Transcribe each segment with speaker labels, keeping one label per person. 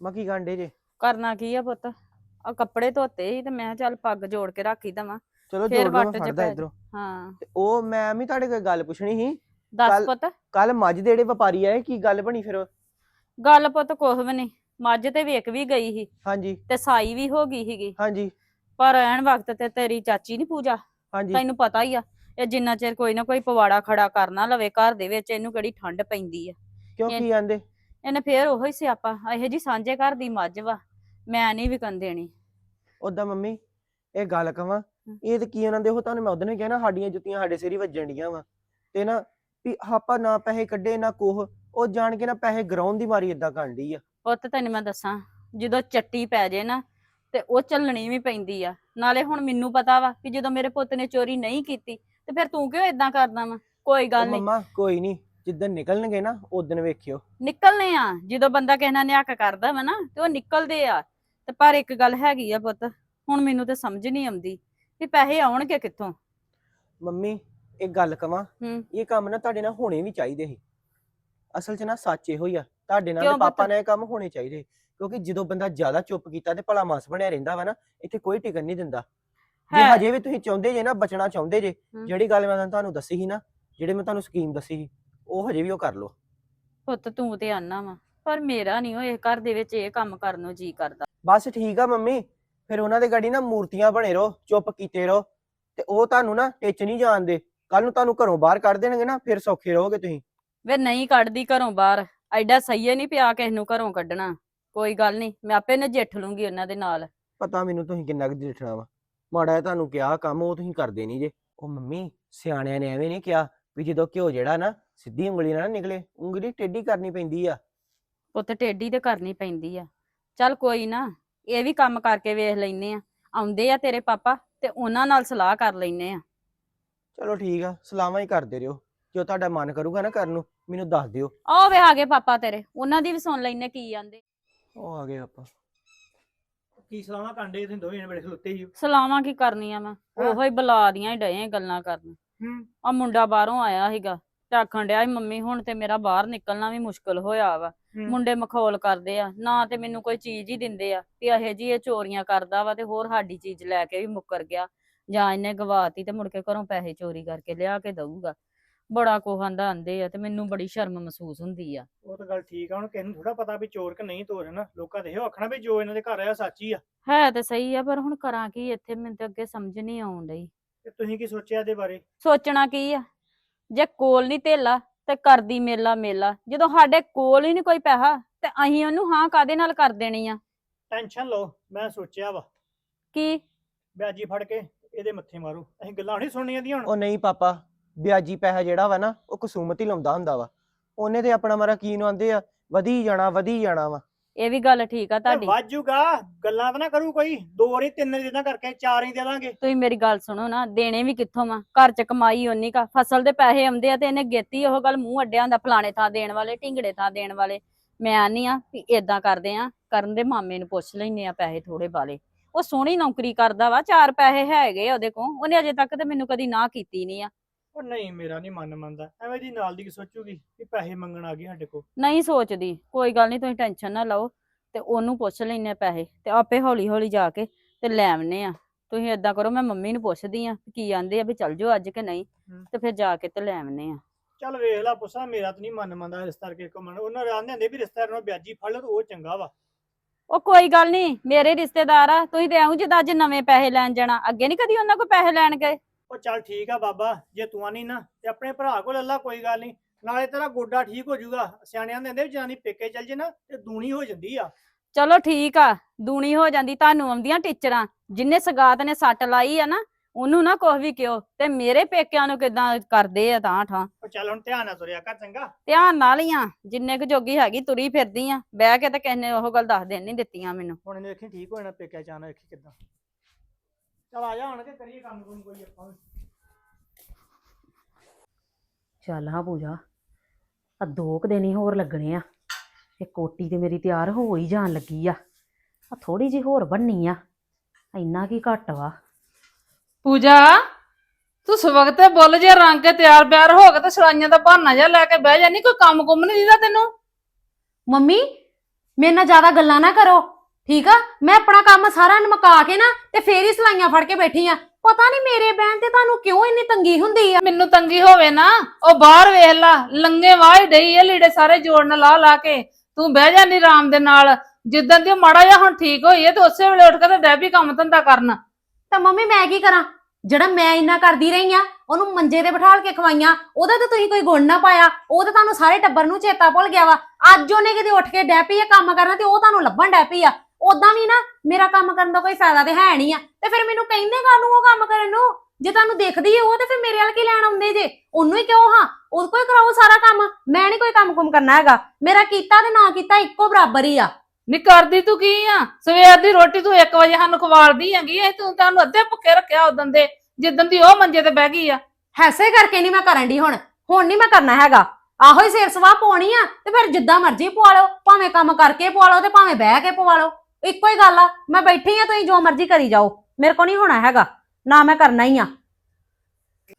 Speaker 1: ਮੈਂ ਕੀ ਗਾਂਡੇ ਜੇ?
Speaker 2: ਕਰਨਾ ਕੀ ਆ ਪੁੱਤ? ਆ ਕੱਪੜੇ ਧੋਤੇ ਸੀ ਤੇ ਮੈਂ ਕਿਹਾ ਚੱਲ ਪੱਗ ਜੋੜ ਕੇ ਰੱਖੀ ਦਵਾਂ।
Speaker 1: ਚਲੋ
Speaker 2: ਫੇਰ
Speaker 1: ਜੋੜ ਲਓ
Speaker 2: ਵੱਟ 'ਚ
Speaker 1: ਫੜਦਾ
Speaker 2: ਪੈ
Speaker 1: ਇਧਰੋਂ।
Speaker 2: ਹਾਂ।
Speaker 1: ਤੇ ਉਹ ਮੈਂ ਵੀ ਤੁਹਾਡੇ ਕੋਲ ਗੱਲ ਪੁੱਛਣੀ ਸੀ।
Speaker 2: ਦੱਸ
Speaker 1: ਕੱਲ੍ਹ-
Speaker 2: ਪੁੱਤ।
Speaker 1: ਕੱਲ ਮੱਝ ਦੇ ਜਿਹੜੇ ਵਪਾਰੀ ਆਏ ਕੀ ਗੱਲ ਬਣੀ ਫਿਰ?
Speaker 2: ਗੱਲ ਪੁੱਤ ਕੁਛ ਵੀ ਨਹੀਂ। ਮੱਝ ਤੇ ਵੇਖ ਵੀ ਗਈ ਸੀ
Speaker 1: ਹਾਂਜੀ।
Speaker 2: ਤੇ ਸਾਈ ਵੀ ਹੋ ਗਈ ਸੀਗੀ।
Speaker 1: ਹਾਂਜੀ।
Speaker 2: ਪਰ ਐਨ ਵਕਤ ਤੇ ਤੇਰੀ ਚਾਚੀ ਨਹੀਂ ਪੂਜਾ।
Speaker 1: ਹਾਂਜੀ।
Speaker 2: ਤੈਨੂੰ ਪਤਾ ਹੀ ਆ ਇਹ ਜਿੰਨਾ ਚਿਰ ਕੋਈ ਨਾ ਕੋਈ ਪਵਾੜਾ ਖੜਾ ਕਰਨਾ ਲਵੇ ਘਰ ਦੇ ਵਿੱਚ ਇਹਨੂੰ ਕਿਹੜੀ ਠੰਡ ਪੈਂਦੀ ਆ।
Speaker 1: ਕਿਉਂ ਕੀ ਆਂਦੇ?
Speaker 2: ਇਹਨੇ ਫੇਰ ਉਹੋ ਹੀ ਸਿਆਪਾ ਇਹੋ ਜੀ ਸਾਂਝੇ ਘਰ ਦੀ ਮੱਝ ਵਾ ਮੈਂ ਨਹੀਂ ਵਿਕਣ ਦੇਣੀ।
Speaker 1: ਉਦਾਂ ਮੰਮੀ ਇਹ ਗੱਲ ਕਵਾਂ। ਇਹ ਤੇ ਕੀ ਉਹਨਾਂ ਦੇ ਉਹ ਤੁਹਾਨੂੰ ਮੈਂ ਉਦੋਂ ਹੀ ਕਿਹਾ ਨਾ ਸਾਡੀਆਂ ਜੁੱਤੀਆਂ ਸਾਡੇ ਸਿਰ ਹੀ ਵੱਜਣ ਡੀਆਂ ਵਾ। ਤੇ ਨਾ ਵੀ ਆਪਾਂ ਨਾ ਪੈਸੇ ਕੱਢੇ ਨਾ ਕੋਹ ਉਹ ਜਾਣ ਕੇ ਨਾ ਪੈਸੇ ਗਰਾਉਣ ਦੀ ਮਾਰੀ ਇਦਾਂ ਕਾਂਡੀ ਆ।
Speaker 2: ਪੁੱਤ ਤੈਨੂੰ ਮੈਂ ਦੱਸਾਂ ਜਦੋਂ ਚੱਟੀ ਪੈ ਜੇ ਨਾ ਤੇ ਉਹ ਚੱਲਣੀ ਵੀ ਪੈਂਦੀ ਆ। ਨਾਲੇ ਹੁਣ ਮੈਨੂੰ ਪਤਾ ਵਾ ਕਿ ਜਦੋਂ ਮੇਰੇ ਪੁੱਤ ਨੇ ਚੋਰੀ ਨਹੀਂ ਕੀਤੀ ਤੇ ਫਿਰ ਤੂੰ ਕਿਉਂ ਇਦਾਂ ਕਰਦਾ ਵਾ? ਕੋਈ ਗੱਲ ਨਹੀਂ
Speaker 1: ਮੰਮਾ ਕੋਈ ਨਹੀਂ ਜਿੱਦਣ ਨਿਕਲਣਗੇ ਨਾ ਉਦੋਂ ਵੇਖਿਓ।
Speaker 2: ਨਿਕਲਨੇ ਆ ਜਦੋਂ ਬੰਦਾ ਕਿਸੇ ਨਾਲ ਨਿਆਕ ਕਰਦਾ ਵਾ ਨਾ ਤੇ ਉਹ ਨਿਕਲਦੇ ਆ। ਤੇ ਪਰ ਇੱਕ ਗੱਲ ਹੈਗੀ ਆ ਪੁੱਤ ਹੁਣ ਮੈਨੂੰ ਤੇ ਸਮਝ ਨਹੀਂ ਆਉਂਦੀ ਵੀ ਪੈਸੇ ਆਉਣਗੇ ਕਿੱਥੋਂ?
Speaker 1: ਮੰਮੀ ਇੱਕ ਗੱਲ ਕਵਾਂ
Speaker 2: ਹੂੰ।
Speaker 1: ਇਹ ਕੰਮ ਨਾ ਤੁਹਾਡੇ ਨਾਲ ਹੋਣੇ ਵੀ ਚਾਹੀਦੇ ਸੀ। ਅਸਲ 'ਚ ਨਾ ਸੱਚ ਇਹੋ ਹੀ ਆ ਤੁਹਾਡੇ ਨਾਲ
Speaker 2: ਕਿਉਂ
Speaker 1: ਪਾਪਾ? ਨਾਲ ਇਹ ਕੰਮ ਹੋਣੇ ਚਾਹੀਦੇ ਕਿਉਂਕਿ ਜਦੋਂ ਬੰਦਾ ਜ਼ਿਆਦਾ ਚੁੱਪ ਕੀਤਾ ਤੇ ਭਲਾ ਮਾਸ ਬਣਿਆ ਰਹਿੰਦਾ ਵਾ ਨਾ ਇੱਥੇ ਕੋਈ ਟਿਕਣ ਨਹੀਂ ਦਿੰਦਾ। ਜੇ
Speaker 2: ਹੈ।
Speaker 1: ਹਜੇ ਵੀ ਤੁਸੀਂ ਚਾਹੁੰਦੇ ਜੇ ਨਾ ਬਚਣਾ ਚਾਹੁੰਦੇ ਜੇ
Speaker 2: ਹਮ।
Speaker 1: ਜਿਹੜੀ ਗੱਲ ਮੈਂ ਤੁਹਾਨੂੰ ਦੱਸੀ ਸੀ ਨਾ ਜਿਹੜੇ ਮੈਂ ਤੁਹਾਨੂੰ ਸਕੀਮ ਦੱਸੀ ਸੀ ਉਹ ਹਜੇ ਵੀ ਉਹ ਕਰ ਲਓ।
Speaker 2: ਪੁੱਤ ਤੂੰ ਤੇ ਆਨਾ ਵਾ ਪਰ ਮੇਰਾ ਨਹੀਂ ਉਹ ਇਹ ਘਰ ਦੇ ਵਿੱਚ ਇਹ ਕੰਮ ਕਰਨ ਨੂੰ ਜੀ ਕਰਦਾ।
Speaker 1: ਬਸ ਠੀਕ ਆ ਮੰਮੀ ਫਿਰ ਉਹਨਾਂ ਦੇ ਗਾੜੀ ਨਾ ਮੂਰਤੀਆਂ ਬਣੇ ਰਹੋ ਚੁੱਪ ਕੀਤੇ ਰਹੋ ਤੇ ਉਹ ਤੁਹਾਨੂੰ ਨਾ ਟਿੱਚ ਨਹੀਂ ਜਾਣਦੇ ਕੱਲ ਨੂੰ ਤੁਹਾਨੂੰ ਘਰੋਂ ਬਾਹਰ ਕੱਢ ਦੇਣਗੇ ਨਾ ਫਿਰ ਸੌਖੇ ਰਹੋਗੇ ਤੁਸੀਂ।
Speaker 2: ਵੇ ਨਹੀਂ ਕੱਢਦੀ ਘਰੋਂ ਬਾਹਰ ਐਡਾ ਸਹੀ ਨਹੀਂ ਪਿਆ ਕਿਸ ਨੂੰ ਘਰੋਂ ਕੱਢਣਾ। ਕੋਈ ਗੱਲ ਨਹੀਂ ਮੈਂ ਆਪੇ ਨਜਿੱਠ ਲੂੰਗੀ ਉਹਨਾਂ ਦੇ ਨਾਲ।
Speaker 1: ਪਤਾ ਮੈਨੂੰ ਤੁਸੀਂ ਕਿੰਨਾ ਕੁ ਦੇਖਣਾ ਵਾ। ਮਾੜਾ ਜਿਹਾ ਤੁਹਾਨੂੰ ਕਿਹਾ ਕੰਮ ਉਹ ਤੁਸੀਂ ਕਰਦੇ ਨਹੀਂ ਜੇ। ਉਹ ਮੰਮੀ ਸਿਆਣਿਆਂ ਨੇ ਐਵੇਂ ਨਹੀਂ ਕਿਹਾ ਵੀ ਜਦੋਂ ਘਿਓ ਜਿਹੜਾ ਨਾ ਸਿੱਧੀ ਉਂਗਲੀ ਨਾਲ ਨਾ ਨਿਕਲੇ ਉਂਗਲੀ ਟੇਢੀ ਕਰਨੀ ਪੈਂਦੀ ਆ।
Speaker 2: ਪੁੱਤ ਟੇਢੀ ਤੇ ਕਰਨੀ ਪੈਂਦੀ ਆ। ਚੱਲ ਕੋਈ ਨਾ ਇਹ ਵੀ ਕੰਮ ਕਰਕੇ ਵੇਖ ਲੈਨੇ ਆ। ਆਉਂਦੇ ਆ ਤੇਰੇ ਪਾਪਾ ਤੇ ਉਹਨਾਂ ਨਾਲ ਸਲਾਹ ਕਰ ਲੈਨੇ ਆ।
Speaker 1: ਚਲੋ ਠੀਕ ਆ ਸਲਾਮਾਂ ਹੀ ਕਰਦੇ ਰਹੋ ਜੋ ਤੁਹਾਡਾ ਮਨ ਕਰੂਗਾ ਨਾ ਕਰਨ ਨੂੰ ਮੈਨੂੰ ਦੱਸ ਦਿਓ।
Speaker 2: ਆਹ ਵੇ ਆ ਗਏ ਪਾਪਾ ਤੇਰੇ ਉਹਨਾਂ ਦੀ ਵੀ ਸੁਣ ਲੈਨੇ ਕੀ ਆਂਦੇ।
Speaker 1: ਉਹ ਆ ਗਏ ਆਪਾਂ।
Speaker 3: ਕੀ ਸਲਾਹਾਂ ਕਾਂਡੇ ਤੁਸੀਂ ਦੋਵੇਂ ਜਣੇ ਬੜੇ ਖਲੋਤੇ ਹੀ ਹੋ
Speaker 2: ਸਲਾਹਾਂ ਕੀ ਕਰਨੀਆਂ ਮੈਂ। ਉਹੋ ਹੀ ਬੁਲਾ ਦੀਆਂ ਹੀ ਡਏ ਗੱਲਾਂ ਕਰਨ।
Speaker 3: ਹੂੰ।
Speaker 2: ਆ ਮੁੰਡਾ ਬਾਹਰੋਂ ਆਇਆ ਸੀਗਾ ਤੇ ਆਖਣ ਡਿਆ ਸੀ ਮੰਮੀ ਹੁਣ ਤੇ ਮੇਰਾ ਬਾਹਰ ਨਿਕਲਣਾ ਵੀ ਮੁਸ਼ਕਲ ਹੋਇਆ ਵਾ। ਮੁੰਡੇ ਮਖੌਲ ਕਰਦੇ ਆ ਨਾ ਤੇ ਮੈਨੂੰ ਕੋਈ ਚੀਜ਼ ਹੀ ਦਿੰਦੇ ਆ ਵੀ ਇਹ ਜੀ ਇਹ ਚੋਰੀਆਂ ਕਰਦਾ ਵਾ ਤੇ ਹੋਰ ਸਾਡੀ ਚੀਜ਼ ਲੈ ਕੇ ਵੀ ਮੁੱਕਰ ਗਿਆ। ਜਾਂ ਇਹਨੇ ਗਵਾਤੀ ਤੇ ਮੁੜ ਕੇ ਘਰੋਂ ਪੈਸੇ ਚੋਰੀ ਕਰਕੇ ਲਿਆ ਕੇ ਦਊਗਾ। ਬੜਾ ਕੋਹਾਂ ਦਾ ਆਂਦੇ ਆ ਤੇ ਮੈਨੂੰ ਬੜੀ ਸ਼ਰਮ ਮਹਿਸੂਸ ਹੁੰਦੀ ਆ।
Speaker 3: ਉਹ ਤਾਂ ਗੱਲ ਠੀਕ ਆ ਹੁਣ ਕਿਸੇ ਨੂੰ ਥੋੜਾ ਪਤਾ ਵੀ ਚੋਰ ਕਿ ਨਹੀਂ ਚੋਰ ਹੈ ਨਾ ਲੋਕਾਂ ਦੇ ਇਹੋ ਆਖਣਾ ਵੀ ਜੋ ਇਹਨਾਂ ਦੇ ਘਰ ਆਇਆ ਸੱਚ ਹੀ ਆ।
Speaker 2: ਹੈ ਤੇ ਸਹੀ ਆ ਪਰ ਹੁਣ ਕਰਾਂ ਕੀ ਇੱਥੇ? ਮੈਨੂੰ ਤੇ ਅੱਗੇ ਸਮਝ ਨਹੀਂ ਆਉਣ ਡਈ।
Speaker 3: ਤੇ ਤੁਸੀਂ ਕੀ ਸੋਚਿਆ ਇਹਦੇ ਬਾਰੇ?
Speaker 2: ਸੋਚਣਾ ਕੀ ਆ? ਜੇ ਕੋਲ ਨਹੀਂ ਧੇਲਾ ਤੇ ਕਰਦੀ ਮੇਲਾ ਮੇਲਾ। ਜਦੋਂ ਸਾਡੇ ਕੋਲ ਹੀ ਨਹੀਂ ਕੋਈ ਪੈਸਾ ਤੇ ਅਸੀਂ ਉਹਨੂੰ ਹਾਂ ਕਾਦੇ ਨਾਲ ਕਰ ਦੇਣੀ ਆ?
Speaker 3: ਟੈਨਸ਼ਨ ਲਓ ਮੈਂ ਸੋਚਿਆ ਵਾ।
Speaker 2: ਕੀ?
Speaker 3: ਵਿਆਜੀ ਫੜ ਕੇ ਇਹਦੇ ਮੱਥੇ ਮਾਰੂ। ਅਸੀਂ ਗੱਲਾਂ ਨਹੀਂ ਸੁਣਨੀਆਂ ਦੀਆਂ ਹੁਣ।
Speaker 1: ਉਹ ਨਹੀਂ ਪਾਪਾ ਵਿਆਜੀ ਪੈਸਾ ਜਿਹੜਾ ਵਾ ਨਾ ਉਹ ਕਸੂਮਤ ਹੀ ਲਾਉਂਦਾ ਹੁੰਦਾ ਵਾ। ਉਹਨੇ ਤੇ ਆਪਣਾ ਮਾਰਾ ਕੀ ਨੂੰ ਆਂਦੇ ਆ? ਵਧੀ ਜਾਣਾ ਵਧੀ ਜਾਣਾ ਵਾ।
Speaker 2: ਇਹ ਵੀ ਗੱਲ ਠੀਕ ਆ ਤੁਹਾਡੀ।
Speaker 3: ਵਾਜੂਗਾ ਗੱਲਾਂ ਤਾਂ ਨਾ ਕਰੂ ਕੋਈ। ਦੋ ਵਾਰੀ ਤਿੰਨ ਵਾਰੀ ਇਦਾਂ ਕਰਕੇ ਚਾਰ ਹੀ ਦੇ ਦਾਂਗੇ।
Speaker 2: ਤੁਸੀਂ ਮੇਰੀ ਗੱਲ ਸੁਣੋ ਨਾ ਦੇਣੇ ਵੀ ਕਿੱਥੋਂ ਵਾ? ਘਰ ਚ ਕਮਾਈ ਓਨੀ ਕਾ ਫਸਲ ਦੇ ਪੈਸੇ ਆਉਂਦੇ ਆ ਤੇ ਇਹਨੇ ਗੇਤੀ ਉਹ ਗੱਲ ਮੂੰਹ ਅੱਡਿਆਂ ਦਾ ਫਲਾਣੇ ਥਾਂ ਦੇਣ ਵਾਲੇ ਢਿੰਗੜੇ ਥਾਂ ਦੇਣ ਵਾਲੇ। ਮੈਂ ਆਨੀ ਆ ਵੀ ਇਦਾਂ ਕਰਦੇ ਆ ਕਰਨ ਦੇ ਮਾਮੇ ਨੂੰ ਪੁੱਛ ਲੈਨੇ ਆ ਪੈਸੇ ਥੋੜੇ ਬਾਲੇ ਉਹ ਸੋਹਣੀ ਨੌਕਰੀ ਕਰਦਾ ਵਾ ਚਾਰ ਪੈਸੇ ਹੈਗੇ ਆ ਉਹਦੇ ਕੋਲ। ਉਹਨੇ ਅਜੇ ਤੱਕ ਤੇ ਮੈਨੂੰ ਕਦੀ ਨਾ ਕੀਤੀ ਨਹੀਂ ਆ।
Speaker 3: ਉਹ ਨਹੀਂ ਮੇਰਾ ਨਹੀਂ ਮਨ ਮੰਨਦਾ। ਐਵੇਂ ਦੀ ਨਾਲ ਦੀ ਕੀ ਸੋਚੂਗੀ ਕਿ ਪੈਸੇ ਮੰਗਣ ਆ ਗਏ ਸਾਡੇ ਕੋਲ।
Speaker 2: ਨਹੀਂ ਸੋਚਦੀ। ਕੋਈ ਗੱਲ ਨਹੀਂ ਤੁਸੀਂ ਟੈਨਸ਼ਨ ਨਾ ਲਓ। ਤੇ ਉਹਨੂੰ ਪੁੱਛ ਲੈਨੇ ਪੈਸੇ। ਤੇ ਆਪੇ ਹੌਲੀ ਹੌਲੀ ਜਾ ਕੇ ਤੇ ਲੈ ਆਵਨੇ ਆ। ਤੁਸੀਂ ਏਦਾਂ ਕਰੋ ਮੈਂ ਮੰਮੀ ਨੂੰ ਪੁੱਛਦੀ ਆ ਕੀ ਆਂਦੇ ਆ ਵੀ ਚੱਲ ਜਾਓ ਅੱਜ ਕਿ ਨਹੀਂ।
Speaker 3: ਹਮ।
Speaker 2: ਤੇ ਫਿਰ ਜਾ ਕੇ ਤੇ ਲੈ ਆਵਨੇ ਆ।
Speaker 3: ਚੱਲ ਵੇਖ ਲਾ ਪੁੱਛਾਂ ਮੇਰਾ ਤਾਂ ਨਹੀਂ ਮਨ ਮੰਨਦਾ ਰਿਸ਼ਤਾ ਕਰਕੇ ਘੁੰਮਣ ਉਹਨਾਂ ਰਾਂਦੇ ਹੁੰਦੇ ਵੀ ਰਿਸ਼ਤਾ ਨੂੰ ਵਿਆਜੀ ਫੜ ਲਓ ਤਾਂ ਉਹ ਚੰਗਾ ਵਾ।
Speaker 2: ਉਹ ਕੋਈ ਗੱਲ ਨਹੀਂ ਮੇਰੇ ਰਿਸ਼ਤੇਦਾਰ ਆ। ਤੁਸੀਂ ਤੇ ਆਉਂ ਜਿੱਦਾਂ ਅੱਜ ਨਵੇਂ ਪੈਸੇ ਲੈਣ ਜਾਣਾ। ਅੱਗੇ ਨਹੀਂ ਕਦੀ ਉਹਨਾਂ ਕੋਲ ਪੈਸੇ ਲੈਣ ਗਏ?
Speaker 3: ਉਹ ਚੱਲ ਠੀਕ ਆ ਬਾਬਾ ਜੇ ਤੂੰ ਨਹੀਂ ਨਾ ਤੇ ਆਪਣੇ ਭਰਾ ਕੋਲ ਅੱਲਾ ਕੋਈ ਗੱਲ ਨਹੀਂ ਨਾਲੇ ਤੇਰਾ ਗੋਡਾ ਠੀਕ ਹੋ ਜਾਊਗਾ ਸਿਆਣਿਆਂ ਦੇ ਹੁੰਦੇ ਵੀ ਜਨਾਨੀ ਪੇਕੇ ਚੱਲ ਜੇ ਨਾ ਤੇ ਦੂਣੀ ਹੋ ਜਾਂਦੀ ਆ।
Speaker 2: ਚਲੋ ਠੀਕ ਆ ਦੂਣੀ ਹੋ ਜਾਂਦੀ ਤੁਹਾਨੂੰ ਆਉਂਦੀਆਂ ਟੀਚਰਾਂ ਜਿੰਨੇ ਸਗਾਤ ਨੇ ਸੱਟ ਲਾਈ ਆ ਨਾ ਉਹਨੂੰ ਨਾ ਕੁਝ ਵੀ ਕਿਉ ਤੇ ਮੇਰੇ ਪੇਕਿਆਂ ਨੂੰ ਕਿਦਾਂ ਕਰਦੇ ਆ ਤਾਂ ਠਾਂ।
Speaker 3: ਉਹ ਚੱਲ ਹੁਣ ਧਿਆਨ ਨਾਲ ਤੁਰਿਆ ਕਰ ਚੰਗਾ।
Speaker 2: ਧਿਆਨ ਨਾਲ ਹੀ ਆ ਜਿੰਨੇ ਕੁ ਜੋਗੀ ਹੈਗੀ ਤੁਰੀ ਫਿਰਦੀ ਆ ਬਹਿ ਕੇ ਤੇ ਕਿਸੇ ਨੇ ਉਹ ਗੱਲ ਦੱਸ ਦੇਣ ਨਹੀਂ ਦਿੱਤੀਆਂ ਮੈਨੂੰ।
Speaker 3: ਹੁਣ ਇਹਨੇ ਵੇਖੀ ਠੀਕ ਹੋ ਜਾਣਾ ਪੇਕਿਆ ਚਾਹਨਾ ਵੇਖੀ ਕਿਦਾਂ। ਚੱਲ ਆ ਜਾ ਹੁਣ ਕੇ ਕਰੀਏ ਕੰਮ ਕੁਮ ਕੋਈ ਆਪਾਂ ਵੀ।
Speaker 4: ਚੱਲ ਹਾਂ ਪੂਜਾ ਆ ਦੋ ਕੁ ਦਿਨ ਹੀ ਹੋਰ ਲੱਗਣੇ ਆ। ਇਹ ਕੋਟੀ ਤੇ ਮੇਰੀ ਤਿਆਰ ਹੋ ਹੀ ਜਾਣ ਲੱਗੀ ਆ। ਆ ਥੋੜੀ ਜੀ ਹੋਰ ਬੰਨੀ ਆ ਇੰਨਾ ਕੀ ਘੱਟ ਵਾ।
Speaker 5: ਪੂਜਾ ਤੂੰ ਸਵਖਤੇ ਬੁੱਲ ਜੇ ਰੰਗ ਕੇ ਤਿਆਰ ਬਿਆਰ ਹੋ ਕੇ ਤੇ ਸਲਾਈਆਂ ਦਾ ਬਹਾਨਾ ਜਿਹਾ ਲੈ ਕੇ ਬਹਿ ਜਾਨੀ ਕੋਈ ਕੰਮ ਕੁੰਮ ਨਹੀਂ ਦੀਦਾ ਤੈਨੂੰ?
Speaker 4: ਮੰਮੀ ਮੇਰੇ ਨਾਲ ਜ਼ਿਆਦਾ ਗੱਲਾਂ ਨਾ ਕਰੋ। ਠੀਕ ਆ? ਮੈਂ ਆਪਣਾ ਕੰਮ ਸਾਰਾ ਮੁਕਾ ਕੇ ਨਾ ਤੇ ਫੇਰ ਹੀ ਸਲਾਈਆਂ ਫੜ ਕੇ ਬੈਠੀ ਆ। ਪਤਾ ਨਹੀਂ ਮੇਰੇ ਬਹਿਣ ਤੇ ਤੁਹਾਨੂੰ ਕਿਉਂ ਇੰਨੀ ਤੰਗੀ ਹੁੰਦੀ ਆ?
Speaker 5: ਮੈਨੂੰ ਤੰਗੀ ਹੋਵੇ ਨਾ ਉਹ ਬਾਹਰ ਵੇਖ ਲਾ ਲੰਗੇ ਵਾਹ ਡਈ ਆ ਲੀੜੇ ਸਾਰੇ ਜੋੜਨ ਲਾ ਲਾ ਕੇ। ਤੂੰ ਬਹਿ ਜਾ ਨੀ ਆਰਾਮ ਦੇ ਨਾਲ। ਜਿੱਦਾਂ ਦੀ ਉਹ ਮਾੜਾ ਜਿਹਾ ਹੁਣ ਠੀਕ ਹੋਈ ਹੈ ਤੇ ਉਸੇ ਵੇਲੇ ਉੱਠ ਕੇ ਤੇ ਡੈ ਵੀ ਕੰਮ ਧੰਦਾ ਕਰਨ।
Speaker 4: ਤਾਂ ਮੰਮੀ ਮੈਂ ਕੀ ਕਰਾਂ? ਜਿਹੜਾ ਮੈਂ ਇੰਨਾ ਕਰਦੀ ਰਹੀ ਆ ਉਹਨੂੰ ਮੰਜੇ ਤੇ ਬਿਠਾਲ ਕੇ ਖਵਾਈਆਂ ਉਹਦਾ ਤਾਂ ਤੁਸੀਂ ਕੋਈ ਗੁਣ ਨਾ ਪਾਇਆ। ਉਹ ਤਾਂ ਤੁਹਾਨੂੰ ਸਾਰੇ ਟੱਬਰ ਨੂੰ ਚੇਤਾ ਭੁੱਲ ਗਿਆ ਵਾ। ਅੱਜ ਉਹਨੇ ਕਿਤੇ ਉੱਠ ਕੇ ਡੈ ਪਈ ਆ ਕੰਮ ਕਰਨਾ ਤੇ ਉਹ ਤੁਹਾਨੂੰ ਲੱਭਣ ਡੈ ਪਈ ਆ। ਉਦਾਂ ਵੀ ਨਾ ਮੇਰਾ ਕੰਮ ਕਰਨ ਦਾ ਕੋਈ ਫਾਇਦਾ ਤੇ ਹੈ ਨਹੀਂ ਆ। ਤੇ ਫਿਰ ਮੈਨੂੰ ਕਹਿੰਦੇ ਕਾਹਨੂੰ ਉਹ ਕੰਮ ਕਰਨ ਨੂੰ? ਜੇ ਤੁਹਾਨੂੰ ਦੇਖਦੀ ਹੈ ਉਹ ਤੇ ਫਿਰ ਮੇਰੇ ਵੱਲ ਕੀ ਲੈਣ ਆਉਂਦੇ ਜੇ? ਉਹਨੂੰ ਹੀ ਕਿਉਂ ਹਾਂ? ਉਹ ਕੋਈ ਕਰਾਓ ਸਾਰਾ ਕੰਮ। ਮੈਂ ਨਹੀਂ ਕੋਈ ਕੰਮ ਕੁਮ ਕਰਨਾ ਹੈਗਾ। ਮੇਰਾ ਕੀਤਾ ਤੇ ਨਾ ਕੀਤਾ ਇੱਕੋ ਬਰਾਬਰ ਹੀ ਆ।
Speaker 5: ਨੀ ਕਰਦੀ ਤੂੰ ਕੀ ਆ? ਸਵੇਰ ਦੀ ਰੋਟੀ ਤੂੰ 1 ਵਜੇ ਸਾਨੂੰ ਖਵਾਲਦੀ ਹੈਗੀ ਐ ਤੂੰ ਤੁਹਾਨੂੰ ਅੱਧੇ ਭੁੱਖੇ ਰੱਖਿਆ ਉਦੋਂ ਦੇ ਜਿੱਦਣ ਦੀ ਉਹ ਮੰਜੇ ਤੇ ਬਹਿ ਗਈ ਆ।
Speaker 4: ਹੈਸੇ ਕਰਕੇ ਨਹੀਂ ਮੈਂ ਕਰਨ ਦੀ ਹੁਣ। ਹੁਣ ਨਹੀਂ ਮੈਂ ਕਰਨਾ ਹੈਗਾ। ਆਹੋ ਹੀ ਸਿਰ ਸਵਾਹ ਪਾਉਣੀ ਆ ਤੇ ਫਿਰ ਜਿੱਦਾਂ ਮਰਜ਼ੀ ਪਵਾ ਲਓ। ਭਾਵੇਂ ਕੰਮ ਕਰਕੇ ਪਵਾ ਲਓ ਤੇ ਭਾਵੇਂ ਬਹਿ ਕੇ ਪਵਾ ਲਓ। ਇੱਕੋ ਹੀ ਗੱਲ ਆ ਮੈਂ ਬੈਠੀ ਆ ਤੁਸੀਂ ਜੋ ਮਰਜ਼ੀ ਕਰੀ ਜਾਓ ਮੇਰੇ ਕੋ ਨਹੀਂ ਹੋਣਾ ਹੈਗਾ ਨਾ ਮੈਂ ਕਰਨਾ ਹੀ ਆ।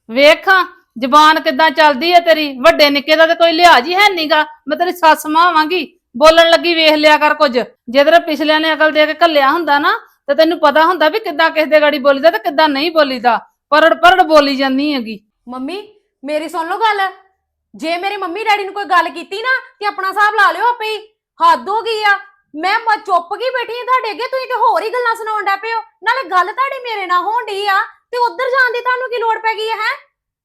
Speaker 5: ਵੇਖਾਂ ਜ਼ਬਾਨ ਕਿੱਦਾਂ ਚੱਲਦੀ ਐ ਤੇਰੀ ਵੱਡੇ ਨਿੱਕੇ ਦਾ ਤੇ ਕੋਈ ਲਿਹਾਜ਼ ਹੀ ਹੈ ਨਹੀਂਗਾ ਮੈਂ ਤੇਰੀ ਸੱਸ ਮਾਂ ਆਵਾਂਗੀ ਬੋਲਣ ਲੱਗੀ ਵੇਖ ਲਿਆ ਕਰ ਕੁਝ ਜੇ ਤੇਰੇ ਪਿਛਲਿਆਂ ਨੇ ਅਕਲ ਦੇ ਕੇ ਘੱਲਿਆ ਹੁੰਦਾ ਨਾ ਤੇ ਤੈਨੂੰ ਪਤਾ ਹੁੰਦਾ ਵੀ ਕਿੱਦਾਂ ਕਿਸ ਦੇ ਗਾੜੀ ਬੋਲੀਦਾ ਤੇ ਕਿੱਦਾਂ ਨਹੀਂ ਬੋਲੀਦਾ ਪਰੜ ਪਰੜ ਬੋਲੀ ਜਾਂਦੀ ਹੈਗੀ।
Speaker 4: ਮੰਮੀ ਮੇਰੀ ਸੁਣ ਲਓ ਗੱਲ ਜੇ ਮੇਰੇ ਮੰਮੀ ਡੈਡੀ ਨੂੰ ਕੋਈ ਗੱਲ ਕੀਤੀ ਨਾ ਤੇ ਆਪਣਾ ਹਿਸਾਬ ਲਾ ਲਿਓ ਆਪੇ ਹੀ ਹੱਦ ਹੋ ਗਈ ਆ। ਮੈਂ ਮ- ਚੁੱਪ ਕੀ ਬੈਠੀ ਆ ਤੁਹਾਡੇ ਅੱਗੇ? ਤੁਸੀਂ ਤੇ ਹੋਰ ਹੀ ਗੱਲਾਂ ਸੁਣਾਉਣ ਡੈ ਹੋ। ਨਾਲੇ ਗੱਲ ਤੁਹਾਡੀ ਮੇਰੇ ਨਾਲ ਹੋਣ ਡਈ ਆ ਤੇ ਉੱਧਰ ਜਾਣ ਦੀ ਤੁਹਾਨੂੰ ਕੀ ਲੋੜ ਪੈ ਗਈ ਹੈ ਹੈਂ?